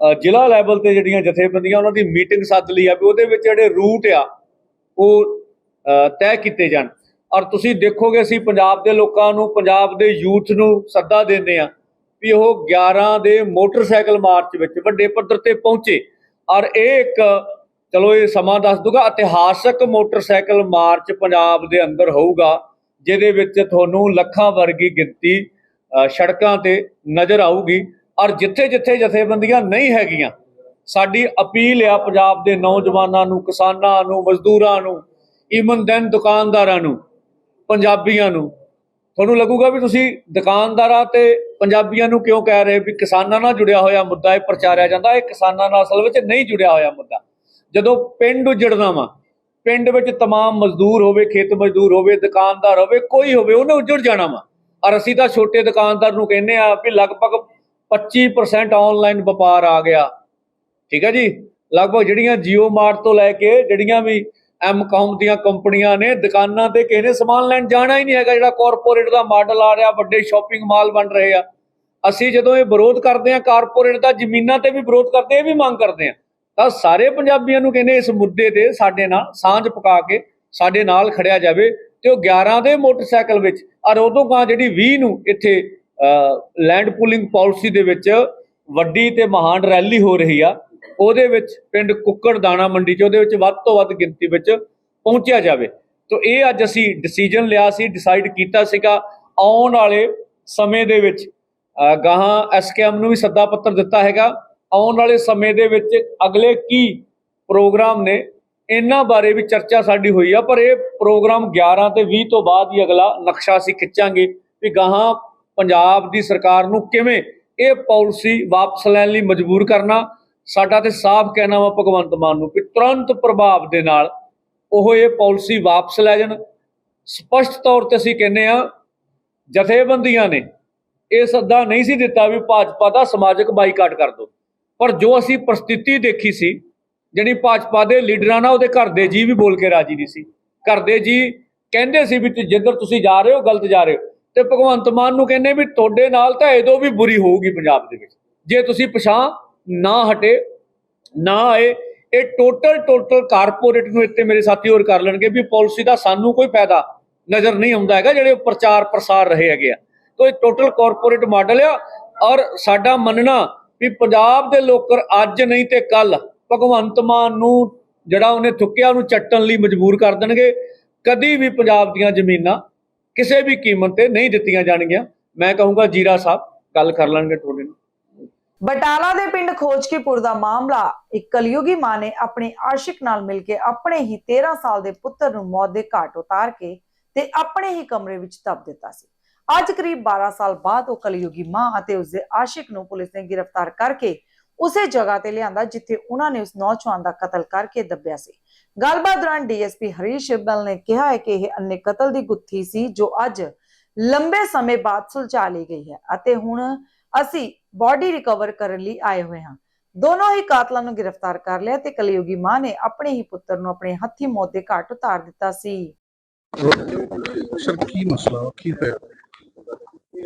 Speaker 11: ਅ, ਜ਼ਿਲ੍ਹਾ ਲੈਵਲ ਤੇ ਜਿਹੜੀਆਂ ਜਥੇਬੰਦੀਆਂ ਉਹਨਾਂ ਦੀ ਮੀਟਿੰਗ ਸੱਦ ਲਈ ਆ ਵੀ ਉਹਦੇ ਵਿੱਚ ਜਿਹੜੇ ਰੂਟ ਆ ਉਹ ਅ, ਤੈਅ ਕੀਤੇ ਜਾਣ ਔਰ ਤੁਸੀਂ ਦੇਖੋਗੇ ਅਸੀਂ ਪੰਜਾਬ ਦੇ ਲੋਕਾਂ ਨੂੰ ਪੰਜਾਬ ਦੇ ਯੂਥ ਨੂੰ ਸੱਦਾ ਦਿੰਦੇ ਆ ਵੀ ਉਹ 11 ਦੇ ਮੋਟਰਸਾਈਕਲ ਮਾਰਚ ਵਿੱਚ ਵੱਡੇ ਪੱਧਰ ਤੇ ਪਹੁੰਚੇ ਔਰ ਇਹ ਇੱਕ ਚਲੋ ਇਹ ਸਮਾਂ ਦੱਸ ਦੂਗਾ, ਇਤਿਹਾਸਕ ਮੋਟਰਸਾਈਕਲ ਮਾਰਚ ਪੰਜਾਬ ਦੇ ਅੰਦਰ ਹੋਊਗਾ, ਜਿਹਦੇ ਵਿੱਚ ਤੁਹਾਨੂੰ ਲੱਖਾਂ ਵਰਗੀ ਗਿਣਤੀ ਸੜਕਾਂ ਤੇ ਨਜ਼ਰ ਆਊਗੀ। ਔਰ ਜਿੱਥੇ ਜਿੱਥੇ ਜਥੇਬੰਦੀਆਂ ਨਹੀਂ ਹੈਗੀਆਂ, ਸਾਡੀ ਅਪੀਲ ਆ ਪੰਜਾਬ ਦੇ ਨੌਜਵਾਨਾਂ ਨੂੰ, ਕਿਸਾਨਾਂ ਨੂੰ, ਮਜ਼ਦੂਰਾਂ ਨੂੰ ਈਵਨ ਦੈਨ ਦੁਕਾਨਦਾਰਾਂ ਨੂੰ, ਪੰਜਾਬੀਆਂ ਨੂੰ। ਤੁਹਾਨੂੰ ਲੱਗੂਗਾ ਵੀ ਤੁਸੀਂ ਦੁਕਾਨਦਾਰਾਂ ਤੇ ਪੰਜਾਬੀਆਂ ਨੂੰ ਕਿਉਂ ਕਹਿ ਰਹੇ ਵੀ ਕਿਸਾਨਾਂ ਨਾਲ ਜੁੜਿਆ ਹੋਇਆ ਮੁੱਦਾ ਇਹ ਪ੍ਰਚਾਰਿਆ ਜਾਂਦਾ, ਇਹ ਕਿਸਾਨਾਂ ਨਾਲ ਅਸਲ ਵਿੱਚ ਨਹੀਂ ਜੁੜਿਆ ਹੋਇਆ ਮੁੱਦਾ। ਜਦੋਂ ਪਿੰਡ ਉਜੜਨਾ ਵਾ ਪਿੰਡ ਵਿੱਚ तमाम ਮਜ਼ਦੂਰ ਹੋਵੇ ਖੇਤ ਮਜ਼ਦੂਰ ਹੋਵੇ ਦੁਕਾਨਦਾਰ ਹੋਵੇ ਕੋਈ ਹੋਵੇ ਉਹਨੇ ਉਜੜ ਜਾਣਾ ਵਾ ਔਰ ਅਸੀਂ ਤਾਂ ਛੋਟੇ ਦੁਕਾਨਦਾਰ ਨੂੰ ਕਹਿੰਦੇ ਆ ਵੀ ਲਗਭਗ 25% ਆਨਲਾਈਨ ਵਪਾਰ ਆ ਗਿਆ ਠੀਕ ਹੈ ਜੀ ਲਗਭਗ ਜਿਹੜੀਆਂ ਜੀਓ ਮਾਰਟ ਤੋਂ ਲੈ ਕੇ ਜਿਹੜੀਆਂ ਵੀ ਐਮਕਾਮ ਦੀਆਂ ਕੰਪਨੀਆਂ ਨੇ ਦੁਕਾਨਾਂ ਤੇ ਕਿਸੇ ਨੇ ਸਮਾਨ ਲੈਣ ਜਾਣਾ ਹੀ ਨਹੀਂ ਹੈਗਾ ਜਿਹੜਾ ਕਾਰਪੋਰੇਟ ਦਾ ਮਾਡਲ ਆ ਰਿਹਾ ਵੱਡੇ ਸ਼ਾਪਿੰਗ ਮਾਲ ਬਣ ਰਹੇ ਆ ਅਸੀਂ ਜਦੋਂ ਇਹ ਵਿਰੋਧ ਕਰਦੇ ਆ ਕਾਰਪੋਰੇਟ ਦਾ ਜ਼ਮੀਨਾਂ ਤੇ ਵੀ ਵਿਰੋਧ ਕਰਦੇ ਆ ਇਹ ਵੀ ਮੰਗ ਕਰਦੇ ਆ ਤਾਂ ਸਾਰੇ ਪੰਜਾਬੀਆਂ ਨੂੰ ਕਹਿੰਦੇ ਇਸ ਮੁੱਦੇ ਤੇ ਸਾਡੇ ਨਾਲ ਸਾਂਝ ਪਕਾ ਕੇ ਸਾਡੇ ਨਾਲ ਖੜਿਆ ਜਾਵੇ ਤੇ ਉਹ 11 ਦੇ ਮੋਟਰਸਾਈਕਲ ਵਿੱਚ ਔਰ ਉਦੋਂ ਗਾਂ ਜਿਹੜੀ 20 ਨੂੰ ਇੱਥੇ ਲੈਂਡ ਪੂਲਿੰਗ ਪਾਲਿਸੀ ਦੇ ਵਿੱਚ ਵੱਡੀ ਤੇ ਮਹਾਨ ਰੈਲੀ ਹੋ ਰਹੀ ਆ ਉਹਦੇ ਵਿੱਚ ਪਿੰਡ ਕੁੱਕੜ ਦਾਣਾ ਮੰਡੀ ਚ ਉਹਦੇ ਵਿੱਚ ਵੱਧ ਤੋਂ ਵੱਧ ਗਿਣਤੀ ਵਿੱਚ ਪਹੁੰਚਿਆ ਜਾਵੇ। ਤਾਂ ਇਹ ਅੱਜ ਅਸੀਂ ਡਿਸੀਜਨ ਲਿਆ ਸੀ ਡਿਸਾਈਡ ਕੀਤਾ ਸੀਗਾ ਆਉਣ ਵਾਲੇ ਸਮੇਂ ਦੇ ਵਿੱਚ ਅ, ਗਾਹਾਂ ਐਸਕੇਐਮ ਨੂੰ ਵੀ ਸੱਦਾ ਪੱਤਰ ਦਿੱਤਾ ਹੈਗਾ। ਆਉਣ ਵਾਲੇ ਸਮੇਂ ਦੇ ਵਿੱਚ ਅਗਲੇ ਕੀ ਪ੍ਰੋਗਰਾਮ ਨੇ, ਇਹਨਾਂ ਬਾਰੇ ਵੀ ਚਰਚਾ ਸਾਡੀ ਹੋਈ ਆ, ਪਰ ਇਹ ਪ੍ਰੋਗਰਾਮ 11 ਤੇ 20 ਤੋਂ ਬਾਅਦ ਹੀ ਅਗਲਾ ਨਕਸ਼ਾ ਅਸੀਂ ਖਿੱਚਾਂਗੇ ਵੀ ਗਾਹਾਂ ਪੰਜਾਬ ਦੀ ਸਰਕਾਰ ਨੂੰ ਕਿਵੇਂ ਇਹ ਪਾਲਿਸੀ ਵਾਪਸ ਲੈਣ ਲਈ ਮਜਬੂਰ ਕਰਨਾ। ਸਾਡਾ ਤੇ ਸਾਫ਼ ਕਹਿਣਾ ਵਾ ਭਗਵੰਤ ਮਾਨ ਨੂੰ ਕਿ ਤੁਰੰਤ ਪ੍ਰਭਾਵ ਦੇ ਨਾਲ ਉਹ ਇਹ ਪਾਲਿਸੀ ਵਾਪਸ ਲੈ ਜਾਣ। ਸਪਸ਼ਟ ਤੌਰ ਤੇ ਅਸੀਂ ਕਹਿੰਦੇ ਆ ਜਥੇਬੰਦੀਆਂ ਨੇ ਇਹ ਸੱਦਾ ਨਹੀਂ ਸੀ ਦਿੱਤਾ ਵੀ ਭਾਜਪਾ ਦਾ ਸਮਾਜਿਕ ਬਾਈਕਾਟ ਕਰ ਦਿਓ ਪਰ ਜੋ ਅਸੀਂ ਪ੍ਰਸਥਿਤੀ ਦੇਖੀ ਸੀ ਜਿਹੜੀ ਭਾਜਪਾ ਦੇ ਲੀਡਰਾਂ ਨਾਲ ਉਹਦੇ ਘਰ ਦੇ ਜੀ ਵੀ ਬੋਲ ਕੇ ਰਾਜੀ ਨਹੀਂ ਸੀ। ਘਰ ਦੇ ਜੀ ਕਹਿੰਦੇ ਸੀ ਵੀ ਜਿੱਧਰ ਤੁਸੀਂ ਜਾ ਰਹੇ ਹੋ, ਗਲਤ ਜਾ ਰਹੇ ਹੋ। ਤੇ ਭਗਵੰਤ ਮਾਨ ਨੂੰ ਕਹਿੰਦੇ ਵੀ ਤੁਹਾਡੇ ਨਾਲ ਤਾਂ ਇਹਦੋਂ ਵੀ ਬੁਰੀ ਹੋਊਗੀ ਪੰਜਾਬ ਦੇ ਵਿੱਚ। ਜੇ ਤੁਸੀਂ ਪਛਾਂ ਨਾ ਹਟੇ, ਨਾ ਆਏ, ਇਹ ਟੋਟਲ ਟੋਟਲ ਕਾਰਪੋਰੇਟ ਨੂੰ ਇੱਥੇ ਮੇਰੇ ਸਾਥੀ ਹੋਰ ਕਰ ਲੈਣਗੇ ਵੀ ਪਾਲਿਸੀ ਦਾ ਸਾਨੂੰ ਕੋਈ ਫਾਇਦਾ ਨਜ਼ਰ ਨਹੀਂ ਆਉਂਦਾ ਹੈਗਾ, ਜਿਹੜੇ ਪ੍ਰਚਾਰ ਪ੍ਰਸਾਰ ਰਹੇ ਹੈਗੇ ਆ। ਤੋ ਇਹ ਟੋਟਲ ਕਾਰਪੋਰੇਟ ਮਾਡਲ ਆ ਔਰ ਸਾਡਾ ਮੰਨਣਾ ਵੀ ਪੰਜਾਬ ਦੇ ਲੋਕਰ ਅੱਜ ਨਹੀਂ ਤੇ ਕੱਲ ਭਗਵੰਤ ਮਾਨ ਨੂੰ ਜਿਹੜਾ ਉਹਨੇ ਥੁੱਕਿਆ ਉਹਨੂੰ ਚੱਟਣ ਲਈ ਮਜਬੂਰ ਕਰ ਦੇਣਗੇ। ਕਦੀ ਵੀ ਪੰਜਾਬ ਦੀਆਂ ਜ਼ਮੀਨਾਂ ਕਿਸੇ ਵੀ ਕੀਮਤ ਤੇ ਨਹੀਂ ਦਿੱਤੀਆਂ ਜਾਣਗੀਆਂ। ਮੈਂ ਕਹੂੰਗਾ ਜੀਰਾ ਸਾਹਿਬ, ਗੱਲ ਕਰ ਲੈਣਗੇ ਤੁਹਾਡੇ ਨਾਲ।
Speaker 1: ਬਟਾਲਾ ਦੇ ਪਿੰਡ ਖੋਜਕੀਪੁਰ ਦਾ ਮਾਮਲਾ, ਇੱਕ ਕਲਯੁਗੀ ਮਾਂ ਨੇ ਆਪਣੇ ਆਸ਼ਿਕ ਨਾਲ ਮਿਲ ਕੇ ਆਪਣੇ ਹੀ 13 ਸਾਲ ਦੇ ਪੁੱਤਰ ਨੂੰ ਮੌਤ ਦੇ ਘਾਟ ਉਤਾਰ ਕੇ ਤੇ ਆਪਣੇ ਹੀ ਕਮਰੇ ਵਿੱਚ ਦਬ ਦਿੱਤਾ ਸੀ। ਅੱਜ ਕਰੀਬ 12 ਸਾਲ ਬਾਅਦ ਉਹ ਕਲਯੁਗੀ ਮਾਂ ਅਤੇ ਉਸਦੇ ਆਸ਼ਿਕ ਨੂੰ ਪੁਲਿਸ ਨੇ ਗ੍ਰਿਫਤਾਰ ਕਰਕੇ ਉਸੇ ਜਗ੍ਹਾ ਤੇ ਲਿਆਂਦਾ ਜਿੱਥੇ ਉਹਨਾਂ ਨੇ ਉਸ ਨੌਜਵਾਨ ਦਾ ਕਤਲ ਕਰਕੇ ਦੱਬਿਆ ਸੀ। ਗੱਲਬਾਤ ਦੌਰਾਨ ਡੀਐਸਪੀ ਹਰੀਸ਼ ਸ਼ਿੱਬਲ ਨੇ ਕਿਹਾ ਹੈ ਕਿ ਇਹ ਅੰਨੇ ਕਤਲ ਦੀ ਗੁੱਥੀ ਸੀ ਜੋ ਅੱਜ ਲੰਬੇ ਸਮੇਂ ਬਾਅਦ ਸੁਲਝਾ ਲਈ ਗਈ ਹੈ ਅਤੇ ਹੁਣ ਅਸੀਂ ਬਾਡੀ ਰਿਕਵਰ ਕਰਨ ਲਈ ਆਏ ਹੋਏ ਹਾਂ। ਦੋਨੋਂ ਹੀ ਕਾਤਲਾਂ ਨੂੰ ਗ੍ਰਿਫਤਾਰ ਕਰ ਲਿਆ ਤੇ ਕਲਯੁਗੀ ਮਾਂ ਨੇ ਆਪਣੇ ਹੀ ਪੁੱਤਰ ਨੂੰ ਆਪਣੇ ਹੱਥੀ ਮੌਤ ਦੇ ਘਾਟ ਉਤਾਰ ਦਿੱਤਾ ਸੀ।
Speaker 12: ਸਰ, ਕੀ ਮਸਲਾ? ਕੀ ਹੋਇਆ?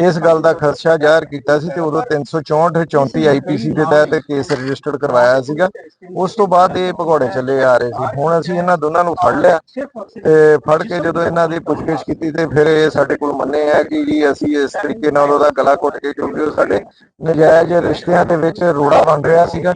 Speaker 13: ਇਸ ਗੱਲ ਦਾ ਖਦਸ਼ਾ ਜ਼ਾਹਰ ਕੀਤਾ ਸੀ ਤੇ ਉਦੋਂ 364 34 ਆਈਪੀਸੀ ਦੇ ਤਹਿਤ ਕੇਸ ਰਜਿਸਟਰਡ ਕਰਵਾਇਆ ਸੀਗਾ। ਉਸ ਤੋਂ ਬਾਅਦ ਇਹ ਭਗੌੜੇ ਚੱਲੇ ਆ ਰਹੇ ਸੀ। ਹੁਣ ਅਸੀਂ ਇਹਨਾਂ ਦੋਨਾਂ ਨੂੰ ਫੜ ਲਿਆ ਤੇ ਫੜ ਕੇ ਜਦੋਂ ਇਹਨਾਂ ਦੀ ਪੁੱਛਗਿੱਛ ਕੀਤੀ ਤੇ ਫਿਰ ਇਹ ਸਾਡੇ ਕੋਲ ਮੰਨੇ ਆ ਕਿ ਜੀ ਅਸੀਂ ਇਸ ਤਰੀਕੇ ਨਾਲ ਉਹਦਾ ਗਲਾ ਘੁੱਟ ਕੇ ਕਿਉਂਕਿ ਉਹ ਸਾਡੇ ਨਜਾਇਜ਼ ਰਿਸ਼ਤਿਆਂ ਦੇ ਵਿੱਚ ਰੋੜਾ ਬਣ ਰਿਹਾ ਸੀਗਾ।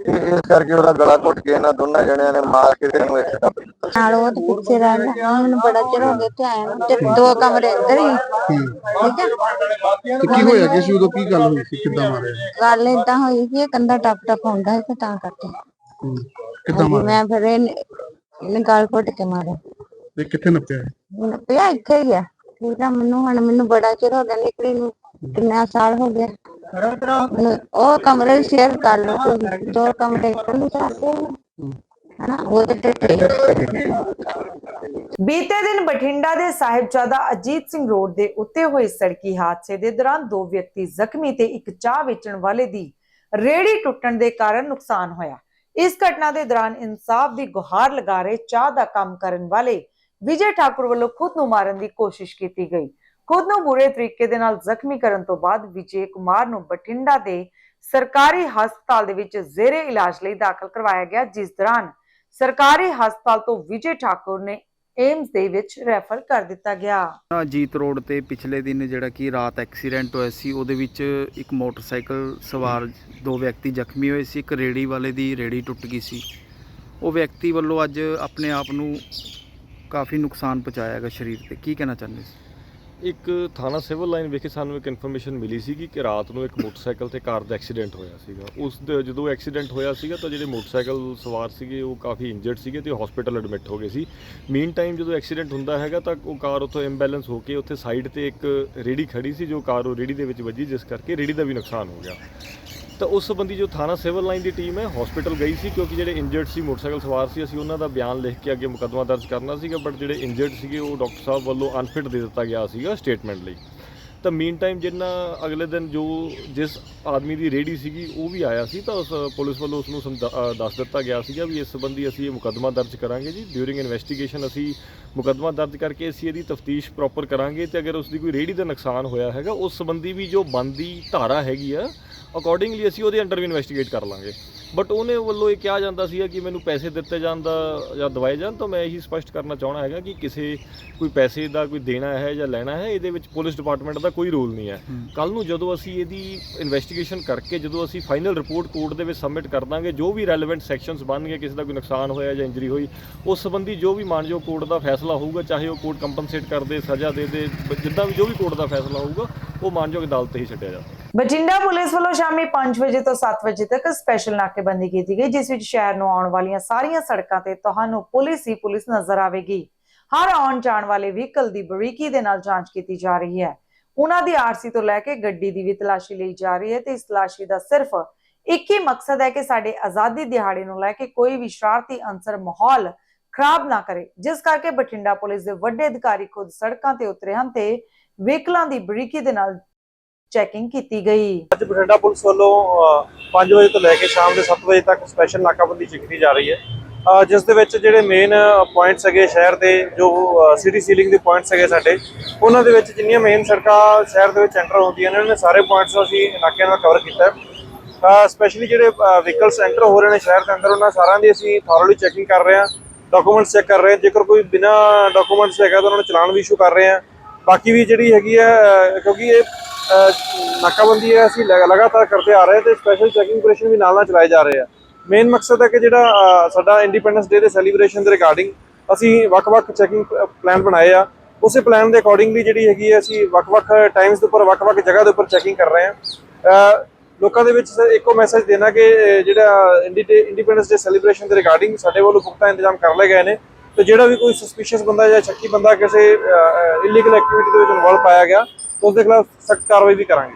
Speaker 13: ਇਸ ਕਰਕੇ ਉਹਦਾ ਗਲਾ ਘੁੱਟ ਕੇ ਇਹਨਾਂ ਦੋਨਾਂ ਜਣਿਆਂ ਨੇ ਮਾਰ ਕੇ ਤੇ ਇਹਨੂੰ ਇੱਥੇ ਦੱਬ ਦਿੱਤਾ
Speaker 14: ਨਾਲ ਉਹ ਤੇ ਪਿੱਛੇ ਰਹਿਣਾ ਮੈਨੂੰ ਬੜਾ ਚਿਰ ਹੋ ਗਿਆ ਤੇ ਆਇਆ ਨੂੰ। ਤੇ ਦੋ ਕਮਰੇ ਅੰਦਰ ਹੀ। ਠੀਕ ਹੈ
Speaker 12: ਤੇ ਕੀ ਹੋਇਆ ਕਿ ਸੀ? ਉਦੋਂ ਕੀ ਗੱਲ ਹੋਈ ਸੀ? ਕਿੱਦਾਂ ਮਾਰਿਆ?
Speaker 14: ਗੱਲ ਏਦਾਂ ਹੋਈ ਕਿ ਇਹ ਕੰਧਾ ਟੱਪ ਟੱਪ ਹੁੰਦਾ ਸੀ ਤੇ ਤਾਂ ਕਰਕੇ।
Speaker 12: ਹੂੰ। ਕਿੱਦਾਂ
Speaker 14: ਹਾਂਜੀ,
Speaker 12: ਮਾਰਿਆ?
Speaker 14: ਮੈਂ ਫਿਰ ਇਹਨੇ ਗਾਲ ਘੁੱਟ ਕੇ ਮਾਰਿਆ।
Speaker 12: ਤੇ ਕਿੱਥੇ ਨੱਪਿਆ?
Speaker 14: ਹੁਣ ਪਿਆ ਇੱਥੇ ਹੀ ਆ। ਠੀਕ ਆ ਮੈਨੂੰ ਹੁਣ ਮੈਨੂੰ ਬੜਾ ਚਿਰ ਹੋ ਗਿਆ ਨਿਕਲੀ ਨੂੰ। ਕਿੰਨਾ ਸਾਲ ਹੋ ਗਿਆ? ਉਹ ਕਮਰੇ ਸ਼ੇਅਰ ਕਰ ਲਓ ਤੁਸੀਂ ਦੋ ਕਮਰੇ ਖੁੱਲੇ ਚਾਹਤੇ ਹਨਾ ਉਹ ਤੇ
Speaker 1: ਬੀਤੇ ਦਿਨ ਬਠਿੰਡਾ ਦੇ ਸਾਹਿਬਜ਼ਾਦਾ ਅਜੀਤ ਸਿੰਘ ਰੋਡ ਦੇ ਉੱਤੇ ਹੋਏ ਸੜਕੀ ਹਾਦਸੇ ਦੇ ਦੌਰਾਨ ਦੋ ਵਿਅਕਤੀ ਜ਼ਖਮੀ ਤੇ ਇੱਕ ਚਾਹ ਵੇਚਣ ਵਾਲੇ ਦੀ ਰੇੜੀ ਟੁੱਟਣ ਦੇ ਕਾਰਨ ਨੁਕਸਾਨ ਹੋਇਆ। ਇਸ ਘਟਨਾ ਦੇ ਦੌਰਾਨ ਇਨਸਾਫ ਦੀ ਗੁਹਾਰ ਲਗਾ ਰਹੇ ਚਾਹ ਦਾ ਕੰਮ ਕਰਨ ਵਾਲੇ ਵਿਜੇ ਠਾਕੁਰ ਵੱਲੋਂ ਖੁਦ ਨੂੰ ਮਾਰਨ ਦੀ ਕੋਸ਼ਿਸ਼ ਕੀਤੀ ਗਈ। ਖੁਦ ਨੂੰ ਬੁਰੇ ਤਰੀਕੇ ਦੇ ਨਾਲ ਜ਼ਖਮੀ ਕਰਨ ਤੋਂ ਬਾਅਦ ਵਿਜੇ ਕੁਮਾਰ ਨੂੰ ਬਠਿੰਡਾ ਦੇ ਸਰਕਾਰੀ ਹਸਪਤਾਲ ਦੇ ਵਿੱਚ ਜ਼ੇਰੇ ਇਲਾਜ ਲਈ ਦਾਖਲ ਕਰਵਾਇਆ ਗਿਆ, ਜਿਸ ਦੌਰਾਨ ਸਰਕਾਰੀ ਹਸਪਤਾਲ ਤੋਂ ਵਿਜੇ ਠਾਕੁਰ ਨੇ ਏਮਸ ਦੇ ਵਿੱਚ ਰੈਫਰ ਕਰ ਦਿੱਤਾ ਗਿਆ।
Speaker 15: ਅਜੀਤ ਰੋਡ ਤੇ ਪਿਛਲੇ ਦਿਨ ਜਿਹੜਾ ਕਿ ਰਾਤ ਐਕਸੀਡੈਂਟ ਹੋਇਆ ਸੀ, ਉਹਦੇ ਵਿੱਚ ਇੱਕ ਮੋਟਰਸਾਈਕਲ ਸਵਾਰ ਦੋ ਵਿਅਕਤੀ ਜ਼ਖਮੀ ਹੋਏ ਸੀ, ਇੱਕ ਰੇੜੀ ਵਾਲੇ ਦੀ ਰੇੜੀ ਟੁੱਟ ਗਈ ਸੀ। ਉਹ ਵਿਅਕਤੀ ਵੱਲੋਂ ਅੱਜ ਆਪਣੇ ਆਪ ਨੂੰ ਕਾਫੀ ਨੁਕਸਾਨ ਪਹੁੰਚਾਇਆ ਹੈਗਾ ਸਰੀਰ ਤੇ। ਕੀ ਕਹਿਣਾ ਚਾਹੁੰਦੇ ਸੀ?
Speaker 16: ਇੱਕ ਥਾਣਾ ਸਿਵਲ ਲਾਈਨ ਵਿਖੇ ਸਾਨੂੰ ਇੱਕ ਇਨਫੋਰਮੇਸ਼ਨ ਮਿਲੀ ਸੀਗੀ ਕਿ ਰਾਤ ਨੂੰ ਇੱਕ ਮੋਟਰਸਾਈਕਲ ਤੇ ਕਾਰ ਦਾ ਐਕਸੀਡੈਂਟ ਹੋਇਆ ਸੀਗਾ। ਉਸ ਦੇ ਜਦੋਂ ਐਕਸੀਡੈਂਟ ਹੋਇਆ ਸੀਗਾ ਤਾਂ ਜਿਹੜੇ ਮੋਟਰਸਾਈਕਲ ਸਵਾਰ ਸੀਗੇ, ਉਹ ਕਾਫੀ ਇੰਜਰਡ ਸੀਗੇ ਤੇ ਹਸਪੀਟਲ ਐਡਮਿਟ ਹੋ ਗਏ ਸੀ। ਮੀਨ ਟਾਈਮ ਜਦੋਂ ਐਕਸੀਡੈਂਟ ਹੁੰਦਾ ਹੈਗਾ ਤਾਂ ਉਹ ਕਾਰ ਉੱਥੋਂ ਇੰਬੈਲੈਂਸ ਹੋ ਕੇ ਉੱਥੇ ਸਾਈਡ ਤੇ ਇੱਕ ਰੇੜੀ ਖੜੀ ਸੀ, ਜੋ ਕਾਰ ਉਹ ਰੇੜੀ ਦੇ ਵਿੱਚ ਵੱਜੀ, ਜਿਸ ਕਰਕੇ ਰੇੜੀ ਦਾ ਵੀ ਨੁਕਸਾਨ ਹੋ ਗਿਆ। ਤਾਂ ਉਸ ਸੰਬੰਧੀ ਜੋ ਥਾਣਾ ਸਿਵਲ ਲਾਈਨ ਦੀ ਟੀਮ ਹੈ ਹਸਪੀਟਲ ਗਈ ਸੀ ਕਿਉਂਕਿ ਜਿਹੜੇ ਇੰਜਰਡ ਸੀ, ਮੋਟਰਸਾਈਕਲ ਸਵਾਰ ਸੀ, ਅਸੀਂ ਉਹਨਾਂ ਦਾ ਬਿਆਨ ਲਿਖ ਕੇ ਅੱਗੇ ਮੁਕੱਦਮਾ ਦਰਜ ਕਰਨਾ ਸੀਗਾ ਬਟ ਜਿਹੜੇ ਇੰਜਰਡ ਸੀਗੇ, ਉਹ ਡਾਕਟਰ ਸਾਹਿਬ ਵੱਲੋਂ ਅਨਫਿਟ ਦੇ ਦਿੱਤਾ ਗਿਆ ਸੀਗਾ ਸਟੇਟਮੈਂਟ ਲਈ। ਤਾਂ ਮੀਨ ਟਾਈਮ ਜਿੰਨਾ ਅਗਲੇ ਦਿਨ ਜੋ ਜਿਸ ਆਦਮੀ ਦੀ ਰੇੜੀ ਸੀਗੀ, ਉਹ ਵੀ ਆਇਆ ਸੀ, ਤਾਂ ਉਸ ਪੁਲਿਸ ਵੱਲੋਂ ਉਸ ਨੂੰ ਦੱਸ ਦਿੱਤਾ ਗਿਆ ਸੀਗਾ ਵੀ ਇਸ ਸੰਬੰਧੀ ਅਸੀਂ ਇਹ ਮੁਕੱਦਮਾ ਦਰਜ ਕਰਾਂਗੇ ਜੀ। ਡਿਊਰਿੰਗ ਇਨਵੈਸਟੀਗੇਸ਼ਨ ਅਸੀਂ ਮੁਕੱਦਮਾ ਦਰਜ ਕਰਕੇ ਅਸੀਂ ਇਹਦੀ ਤਫਤੀਸ਼ ਪ੍ਰੋਪਰ ਕਰਾਂਗੇ ਤੇ ਅਗਰ ਉਸ ਦੀ ਕੋਈ ਰੇੜੀ ਦਾ ਨੁਕਸਾਨ ਹੋਇਆ ਹੈਗਾ, ਉਸ ਸੰਬੰਧੀ ਵੀ ਜੋ ਬੰਦੀ ਧਾਰਾ ਹੈਗੀ ਆ ਅਕੋਰਡਿੰਗਲੀ ਅਸੀਂ ਉਹਦੇ ਅੰਡਰ ਵੀ ਇਨਵੈਸਟੀਗੇਟ ਕਰ ਲਾਂਗੇ। ਬਟ ਉਹਨੇ ਵੱਲੋਂ ਇਹ ਕਿਹਾ ਜਾਂਦਾ ਸੀਗਾ ਕਿ ਮੈਨੂੰ ਪੈਸੇ ਦਿੱਤੇ ਜਾਣ ਦਾ ਜਾਂ ਦਵਾਏ ਜਾਣ ਤਾਂ ਮੈਂ ਇਹੀ ਸਪਸ਼ਟ ਕਰਨਾ ਚਾਹਣਾ ਹੈਗਾ ਕਿ ਕਿਸੇ ਕੋਈ ਪੈਸੇ ਦਾ ਕੋਈ ਦੇਣਾ ਹੈ ਜਾਂ ਲੈਣਾ ਹੈ ਇਹਦੇ ਵਿੱਚ ਪੁਲਿਸ ਡਿਪਾਰਟਮੈਂਟ ਦਾ ਕੋਈ ਰੋਲ ਨਹੀਂ ਹੈ। ਕੱਲ ਨੂੰ ਜਦੋਂ ਅਸੀਂ ਇਹਦੀ ਇਨਵੈਸਟੀਗੇਸ਼ਨ ਕਰਕੇ ਜਦੋਂ ਅਸੀਂ ਫਾਈਨਲ ਰਿਪੋਰਟ ਕੋਰਟ ਦੇ ਵਿੱਚ ਸਬਮਿਟ ਕਰ ਦਾਂਗੇ ਜੋ ਵੀ ਰੈਲੇਵੈਂਟ ਸੈਕਸ਼ਨਸ ਬਣਨਗੇ ਕਿਸੇ ਦਾ ਕੋਈ ਨੁਕਸਾਨ ਹੋਇਆ ਜਾਂ ਇੰਜਰੀ ਹੋਈ ਉਸ ਸੰਬੰਧੀ ਜੋ ਵੀ ਮਾਨਯੋਗ ਕੋਰਟ ਦਾ ਫੈਸਲਾ ਹੋਊਗਾ ਚਾਹੇ ਉਹ ਕੋਰਟ ਕੰਪਨਸੇਟ ਕਰ ਦੇ ਸਜ਼ਾ ਦੇ ਦੇ ਜਿੱਦਾਂ ਵੀ ਜੋ ਵੀ ਕੋਰਟ ਦਾ ਫੈਸਲਾ ਹੋਊਗਾ ਉਹ ਮਾਨਯੋਗ ਅਦਾਲਤ ਤੇ ਹੀ ਛੱਡਿਆ ਜਾਵੇ
Speaker 1: ਬਠਿੰਡਾ ਪੁਲਿਸ ਵੱਲੋਂ ਸ਼ਾਮੀ 5 ਵਜੇ ਤੋਂ 7 ਵਜੇ ਤੱਕ ਸਪੈਸ਼ਲ ਨਾਕੇਬੰਦੀ ਕੀਤੀ ਗਈ, ਜਿਸ ਵਿੱਚ ਸ਼ਹਿਰ ਨੂੰ ਆਉਣ ਵਾਲੀਆਂ ਸਾਰੀਆਂ ਸੜਕਾਂ ਤੇ ਤੁਹਾਨੂੰ ਪੁਲਿਸ ਹੀ ਪੁਲਿਸ ਨਜ਼ਰ ਆਵੇਗੀ। ਹਰ ਆਉਣ ਜਾਣ ਵਾਲੇ ਵਹੀਕਲ ਦੀ ਬਰੀਕੀ ਦੇ ਨਾਲ ਜਾਂਚ ਕੀਤੀ ਜਾ ਰਹੀ ਹੈ। ਉਹਨਾਂ ਦੀ ਆਰਸੀ ਤੋਂ ਲੈ ਕੇ ਗੱਡੀ ਦੀ ਵੀ ਤਲਾਸ਼ੀ ਲਈ ਜਾ ਰਹੀ ਹੈ ਤੇ ਇਸ ਤਲਾਸ਼ੀ ਦਾ ਸਿਰਫ ਇੱਕ ਹੀ ਮਕਸਦ ਹੈ ਕਿ ਸਾਡੇ ਆਜ਼ਾਦੀ ਦਿਹਾੜੇ ਨੂੰ ਲੈ ਕੇ ਕੋਈ ਵੀ ਸ਼ਰਾਰਤੀ ਅੰਸਰ ਮਾਹੌਲ ਖਰਾਬ ਨਾ ਕਰੇ, ਜਿਸ ਕਰਕੇ ਬਠਿੰਡਾ ਪੁਲਿਸ ਦੇ ਵੱਡੇ ਅਧਿਕਾਰੀ ਖੁਦ ਸੜਕਾਂ ਤੇ ਉਤਰੇ ਹਨ ਤੇ ਵਹੀਕਲਾਂ ਦੀ ਬਰੀਕੀ ਦੇ ਨਾਲ ਚੈਕਿੰਗ ਕੀਤੀ ਗਈ।
Speaker 17: ਅੱਜ ਬਠਿੰਡਾ ਪੁਲਿਸ ਵੱਲੋਂ 5 ਵਜੇ ਤੋਂ ਲੈ ਕੇ ਸ਼ਾਮ ਦੇ 7 ਵਜੇ ਤੱਕ ਸਪੈਸ਼ਲ ਨਾਕਾਬੰਦੀ ਕੀਤੀ ਜਾ ਰਹੀ ਹੈ। ਜਿਸ ਦੇ ਵਿੱਚ ਜਿਹੜੇ ਮੇਨ ਪੁਆਇੰਟਸ ਹੈਗੇ ਸ਼ਹਿਰ ਦੇ, ਜੋ ਸਿਟੀ ਸੀਲਿੰਗ ਦੇ ਪੁਆਇੰਟਸ ਹੈਗੇ ਸਾਡੇ, ਉਹਨਾਂ ਦੇ ਵਿੱਚ ਜਿੰਨੀਆਂ ਮੇਨ ਸੜਕਾਂ ਸ਼ਹਿਰ ਦੇ ਵਿੱਚ ਐਂਟਰ ਹੁੰਦੀਆਂ ਨੇ, ਉਹਨਾਂ ਸਾਰੇ ਪੁਆਇੰਟਸ ਅਸੀਂ ਨਾਕਿਆਂ ਨਾਲ ਕਵਰ ਕੀਤਾ ਸਪੈਸ਼ਲੀ ਜਿਹੜੇ ਵਹੀਕਲਸ ਐਂਟਰ ਹੋ ਰਹੇ ਨੇ ਸ਼ਹਿਰ ਦੇ ਅੰਦਰ, ਉਹਨਾਂ ਸਾਰਿਆਂ ਦੀ ਅਸੀਂ ਥੋਰਲੀ ਚੈਕਿੰਗ ਕਰ ਰਹੇ ਹਾਂ ਡਾਕੂਮੈਂਟਸ ਚੈੱਕ ਕਰ ਰਹੇ ਹਾਂ। ਜੇਕਰ ਕੋਈ ਬਿਨਾ ਡਾਕੂਮੈਂਟਸ ਹੈਗਾ ਤਾਂ ਉਹਨਾਂ ਨੂੰ ਚਲਾਨ ਵੀ ਇਸ਼ੂ ਕਰ ਰਹੇ ਹਾਂ। ਬਾਕੀ ਵੀ ਜਿਹੜੀ ਹੈਗੀ ਹੈ ਕਿਉਂਕਿ ਇਹ ਨਾਕਾਬੰਦੀ ਹੈ ਅਸੀਂ ਲਗਾਤਾਰ ਕਰਦੇ ਆ ਰਹੇ ਹਾਂ ਤੇ ਸਪੈਸ਼ਲ ਚੈਕਿੰਗ ਆਪਰੇਸ਼ਨ ਵੀ ਨਾਲ ਨਾਲ ਚਲਾਏ ਜਾ ਰਹੇ ਆ। ਮੇਨ ਮਕਸਦ ਹੈ ਕਿ ਜਿਹੜਾ ਸਾਡਾ ਇੰਡੀਪੈਂਡੈਂਸ ਡੇ ਦੇ ਸੈਲੀਬ੍ਰੇਸ਼ਨ ਦੇ ਰਿਗਾਰਡਿੰਗ ਅਸੀਂ ਵੱਖ-ਵੱਖ ਚੈਕਿੰਗ ਪਲਾਨ ਬਣਾਏ ਆ। ਉਸੇ ਪਲਾਨ ਦੇ ਅਕੋਰਡਿੰਗਲੀ ਜਿਹੜੀ ਹੈਗੀ ਹੈ ਅਸੀਂ ਵੱਖ-ਵੱਖ ਟਾਈਮਸ ਦੇ ਉੱਪਰ ਵੱਖ-ਵੱਖ ਜਗ੍ਹਾ ਦੇ ਉੱਪਰ ਚੈਕਿੰਗ ਕਰ ਰਹੇ ਹਾਂ। ਲੋਕਾਂ ਦੇ ਵਿੱਚ ਇੱਕੋ ਮੈਸੇਜ ਦੇਣਾ ਕਿ ਅ, ਜਿਹੜਾ ਇੰਡੀਪੈਂਡੈਂਸ ਡੇ ਸੈਲੀਬ੍ਰੇਸ਼ਨ ਦੇ ਰਿਗਾਰਡਿੰਗ ਸਾਡੇ ਵੱਲੋਂ ਪੁਖਤਾ ਇੰਤਜ਼ਾਮ ਕਰ ਲਏ ਗਏ ਨੇ। ਤੇ ਜਿਹੜਾ ਵੀ ਕੋਈ ਸਸਪੀਸ਼ੀਅਸ ਬੰਦਾ ਜਾਂ ਸ਼ੱਕੀ ਬੰਦਾ ਕਿਸੇ ਇਲੀਗਲ ਐਕਟੀਵਿਟੀ ਦੇ ਵਿੱਚ ਇਨਵੋਲਵ ਪਾਇਆ ਗਿਆ ਉਸ ਦੇ ਖਿਲਾਫ ਸਖਤ ਕਾਰਵਾਈ ਵੀ ਕਰਾਂਗੇ।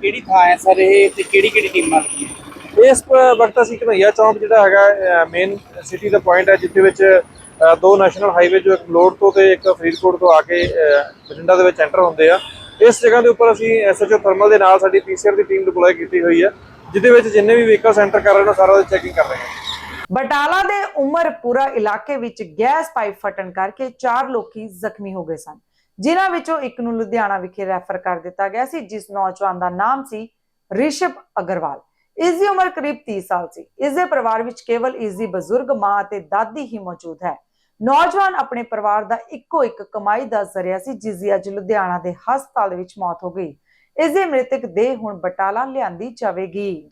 Speaker 18: ਕਿਹੜੀ ਥਾਂ ਹੈ ਸਰ ਇਹ ਤੇ ਕਿਹੜੀ ਕਿਹੜੀ ਟੀਮਾਂ ਲੱਗੀਆਂ?
Speaker 17: ਇਸ ਪ- ਵਕਤ ਅਸੀਂ ਘਨਈਆ ਚੌਂਕ ਜਿਹੜਾ ਹੈਗਾ ਮੇਨ ਸਿਟੀ ਦਾ ਪੁਆਇੰਟ ਹੈ ਜਿੱਥੇ ਵਿੱਚ ਅ, ਦੋ ਨੈਸ਼ਨਲ ਹਾਈਵੇ ਜੋ ਇੱਕ ਮਲੋੜ ਤੋਂ ਤੇ ਇੱਕ ਫਰੀਦਕੋਟ ਤੋਂ ਆ ਕੇ ਅ, ਬਠਿੰਡਾ ਦੇ ਵਿੱਚ ਐਂਟਰ ਹੁੰਦੇ ਆ। ਇਸ ਜਗ੍ਹਾ ਦੇ ਉੱਪਰ ਅਸੀਂ ਐਸਐਚਓ ਥਰਮਲ ਦੇ ਨਾਲ ਸਾਡੀ ਪੀਸੀਆਰ ਦੀ ਟੀਮ ਡਿਪਲੋਏ ਕੀਤੀ ਹੋਈ ਹੈ ਜਿਹਦੇ ਵਿੱਚ ਜਿੰਨੇ ਵੀ ਵਹੀਕਲਸ ਐਂਟਰ ਕਰ ਰਹੇ ਨੇ ਸਾਰਾ ਦੀ ਚੈਕਿੰਗ ਕਰ ਰਹੇ ਹਾਂ।
Speaker 1: ਬਟਾਲਾ ਦੇ ਉਮਰਪੁਰਾ ਇਲਾਕੇ ਵਿੱਚ ਗੈਸ ਪਾਈਪ ਫਟਣ ਕਰਕੇ ਚਾਰ ਲੋਕੀ ਜ਼ਖਮੀ ਹੋ ਗਏ ਸਨ। ਜਿਨ੍ਹਾਂ ਵਿੱਚੋਂ ਇੱਕ ਨੂੰ ਲੁਧਿਆਣਾ ਵਿਖੇ ਰੈਫਰ ਕਰ ਦਿੱਤਾ ਗਿਆ ਸੀ, ਜਿਸ ਨੌਜਵਾਨ ਦਾ ਨਾਮ ਸੀ ਰਿਸ਼ਭ ਅਗਰਵਾਲ। ਇਸ ਦੀ ਉਮਰ ਕਰੀਬ 30 ਸਾਲ ਸੀ। ਇਸ ਦੇ ਪਰਿਵਾਰ ਵਿੱਚ ਕੇਵਲ ਇਸ ਦੀ ਬਜ਼ੁਰਗ ਮਾਂ ਅਤੇ ਦਾਦੀ ਹੀ ਮੌਜੂਦ ਹੈ। ਨੌਜਵਾਨ ਆਪਣੇ ਪਰਿਵਾਰ ਦਾ ਇੱਕੋ ਇੱਕ ਕਮਾਈ ਦਾ ਜ਼ਰੀਆ ਸੀ, ਜਿਸ ਦੀ ਅੱਜ ਲੁਧਿਆਣਾ ਦੇ ਹਸਪਤਾਲ ਵਿੱਚ ਮੌਤ ਹੋ ਗਈ। ਇਸ ਦੇ ਮ੍ਰਿਤਕ ਦੇਹ ਹੁਣ ਬਟਾਲਾ ਲਿਆਂਦੀ ਜਾਵੇਗੀ।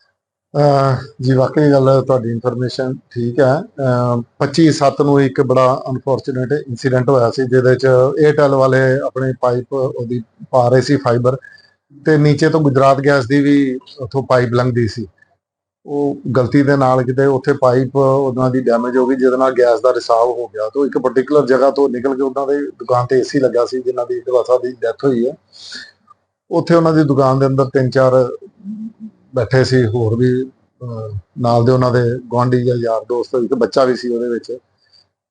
Speaker 12: ਜੀ, ਵਾਕਈ ਗੱਲ ਤੁਹਾਡੀ ਇਨਫੋਰਮੇਸ਼ਨ ਠੀਕ ਹੈ। ਅਹ 25 ਸੱਤ ਨੂੰ ਇੱਕ ਬੜਾ ਅਨਫੋਰਚੂਨੇਟ ਇਨਸੀਡੈਂਟ ਹੋਇਆ ਸੀ, ਜਿਹਦੇ ਚ ਏਅਰਟੈਲ ਵਾਲੇ ਆਪਣੇ ਪਾਈਪ ਉਹਦੀ ਪਾ ਰਹੇ ਸੀ ਫਾਈਬਰ ਤੇ ਨੀਚੇ ਤੋਂ ਗੁਜਰਾਤ ਗੈਸ ਦੀ ਵੀ ਉੱਥੋਂ ਪਾਈਪ ਲੰਘਦੀ ਸੀ। ਉਹ ਗਲਤੀ ਦੇ ਨਾਲ ਕਿਤੇ ਉੱਥੇ ਪਾਈਪ ਉਹਨਾਂ ਦੀ ਡੈਮੇਜ ਹੋ ਗਈ, ਜਿਹਦੇ ਨਾਲ ਗੈਸ ਦਾ ਰਿਸਾਵ ਹੋ ਗਿਆ। ਤੋਂ ਇੱਕ ਪਾਰਟਿਕੂਲਰ ਜਗ੍ਹਾ ਤੋਂ ਨਿਕਲ ਕੇ ਉਹਨਾਂ ਦੇ ਦੁਕਾਨ ਤੇ ਏਸੀ ਲੱਗਾ ਸੀ, ਜਿਨ੍ਹਾਂ ਦੀ ਇੱਕ ਵਾਸਾ ਦੀ ਡੈਥ ਹੋਈ ਹੈ। ਉੱਥੇ ਉਹਨਾਂ ਦੀ ਦੁਕਾਨ ਦੇ ਅੰਦਰ ਤਿੰਨ ਚਾਰ ਬੈਠੇ ਸੀ, ਹੋਰ ਵੀ ਨਾਲ ਦੇ ਉਹਨਾਂ ਦੇ ਗੁਆਂਢੀ ਜਾਂ ਯਾਰ ਦੋਸਤ ਇੱਕ ਬੱਚਾ ਵੀ ਸੀ ਉਹਦੇ ਵਿੱਚ।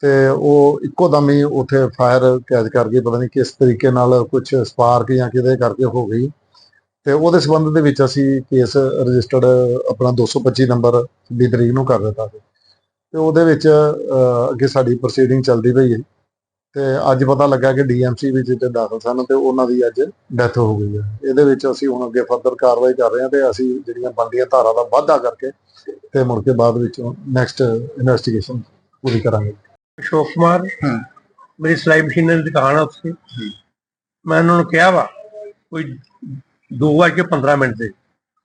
Speaker 12: ਤੇ ਉਹ ਇੱਕੋ ਦਮ ਹੀ ਉੱਥੇ ਫਾਇਰ ਕੈਚ ਕਰ ਗਈ, ਪਤਾ ਨਹੀਂ ਕਿਸ ਤਰੀਕੇ ਨਾਲ ਕੁਝ ਸਪਾਰਕ ਜਾਂ ਕਿਹਦੇ ਕਰਕੇ ਹੋ ਗਈ। ਤੇ ਉਹਦੇ ਸੰਬੰਧ ਦੇ ਵਿੱਚ ਅਸੀਂ ਕੇਸ ਰਜਿਸਟਰਡ ਆਪਣਾ 225 ਨੰਬਰ ਦੀ ਤਰੀਕ ਨੂੰ ਕਰ ਦਿੱਤਾ ਸੀ। ਤੇ ਉਹਦੇ ਵਿੱਚ ਅੱਗੇ ਸਾਡੀ ਪ੍ਰੋਸੀਡਿੰਗ ਚੱਲਦੀ ਪਈ ਹੈ। ਤੇ ਅੱਜ ਪਤਾ ਲੱਗਾ ਕਿ ਡੀਐਮਸੀ ਵਿੱਚ ਤੇ ਦਾਖਲ ਸਨ ਤੇ ਉਹਨਾਂ ਦੀ ਅੱਜ ਡੈਥ ਹੋ ਗਈ ਹੈ। ਇਹਦੇ ਵਿੱਚ ਅਸੀਂ ਹੁਣ ਅੱਗੇ ਫਰਦਰ ਕਾਰਵਾਈ ਕਰ ਰਹੇ ਹਾਂ ਤੇ ਅਸੀਂ ਜਿਹੜੀਆਂ ਬਣਦੀਆਂ ਧਾਰਾ ਦਾ ਵਾਧਾ ਕਰਕੇ ਤੇ ਮੁੜ ਕੇ ਬਾਅਦ ਵਿੱਚ ਨੈਕਸਟ ਇਨਵੈਸਟੀਗੇਸ਼ਨ ਪੂਰੀ ਕਰਾਂਗੇ।
Speaker 19: ਅਸ਼ੋਕ ਕੁਮਾਰ ਮੇਰੀ ਸਿਲਾਈ ਮਸ਼ੀਨਾਂ ਦੀ ਦੁਕਾਨ ਆ ਉੱਥੇ। ਮੈਂ ਉਹਨਾਂ ਨੂੰ ਕਿਹਾ ਵਾ ਕੋਈ 2:15 ਮਿੰਟ ਦੇ।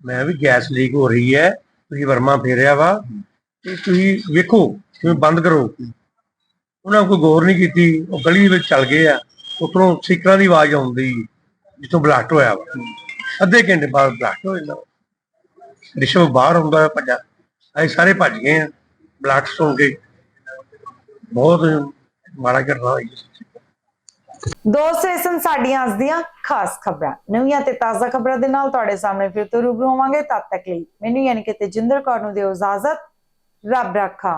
Speaker 19: ਮੈਂ ਵੀ ਗੈਸ ਲੀਕ ਹੋ ਰਹੀ ਹੈ ਤੁਸੀਂ ਵਰਮਾ ਫੇਰਿਆ ਵਾ। ਤੇ ਤੁਸੀਂ ਵੇਖੋ ਤੁਸੀਂ ਬੰਦ ਕਰੋ। ਉਹਨਾਂ ਕੋਈ ਗੌਰ ਨਹੀਂ ਕੀਤੀ, ਉਹ ਗਲੀ ਵਿੱਚ ਚੱਲ ਗਏ ਆ ਉੱਪਰੋਂ ਸਿੱਕਰਾਂ ਦੀ ਆਵਾਜ਼ ਆਉਂਦੀ, ਜਿੱਥੋਂ ਬਲਾਸਟ ਹੋਇਆ ਵਾ। ਅੱਧੇ ਘੰਟੇ ਬਾਅਦ ਬਲਾਸਟ ਹੋ ਜਾਂਦਾ। ਰਿਸ਼ਵ ਬਾਹਰ ਹੁੰਦਾ ਭੱਜਾ, ਅਸੀਂ ਸਾਰੇ ਭੱਜ ਗਏ ਆ, ਬਲਾਸਟ ਸੁਣ ਕੇ। ਬਹੁਤ ਮਾੜਾ ਘਟਨਾ ਹੋਈ।
Speaker 1: ਦੋਸਤੋ ਇਹ ਸਨ ਸਾਡੀਆਂ ਅੱਜ ਦੀਆਂ ਖਾਸ ਖਬਰਾਂ। ਨਵੀਆਂ ਤੇ ਤਾਜ਼ਾ ਖਬਰਾਂ ਦੇ ਨਾਲ ਤੁਹਾਡੇ ਸਾਹਮਣੇ ਫਿਰ ਤੋਂ ਰੂਬਰੂ ਹੋਵਾਂਗੇ। ਤਦ ਤੱਕ ਲਈ ਮੈਨੂੰ ਯਾਨੀ ਕਿ ਤੇਜਿੰਦਰ ਕੌਰ ਨੂੰ ਦਿਓ ਇਜਾਜ਼ਤ। ਰੱਬ ਰਾਖਾ।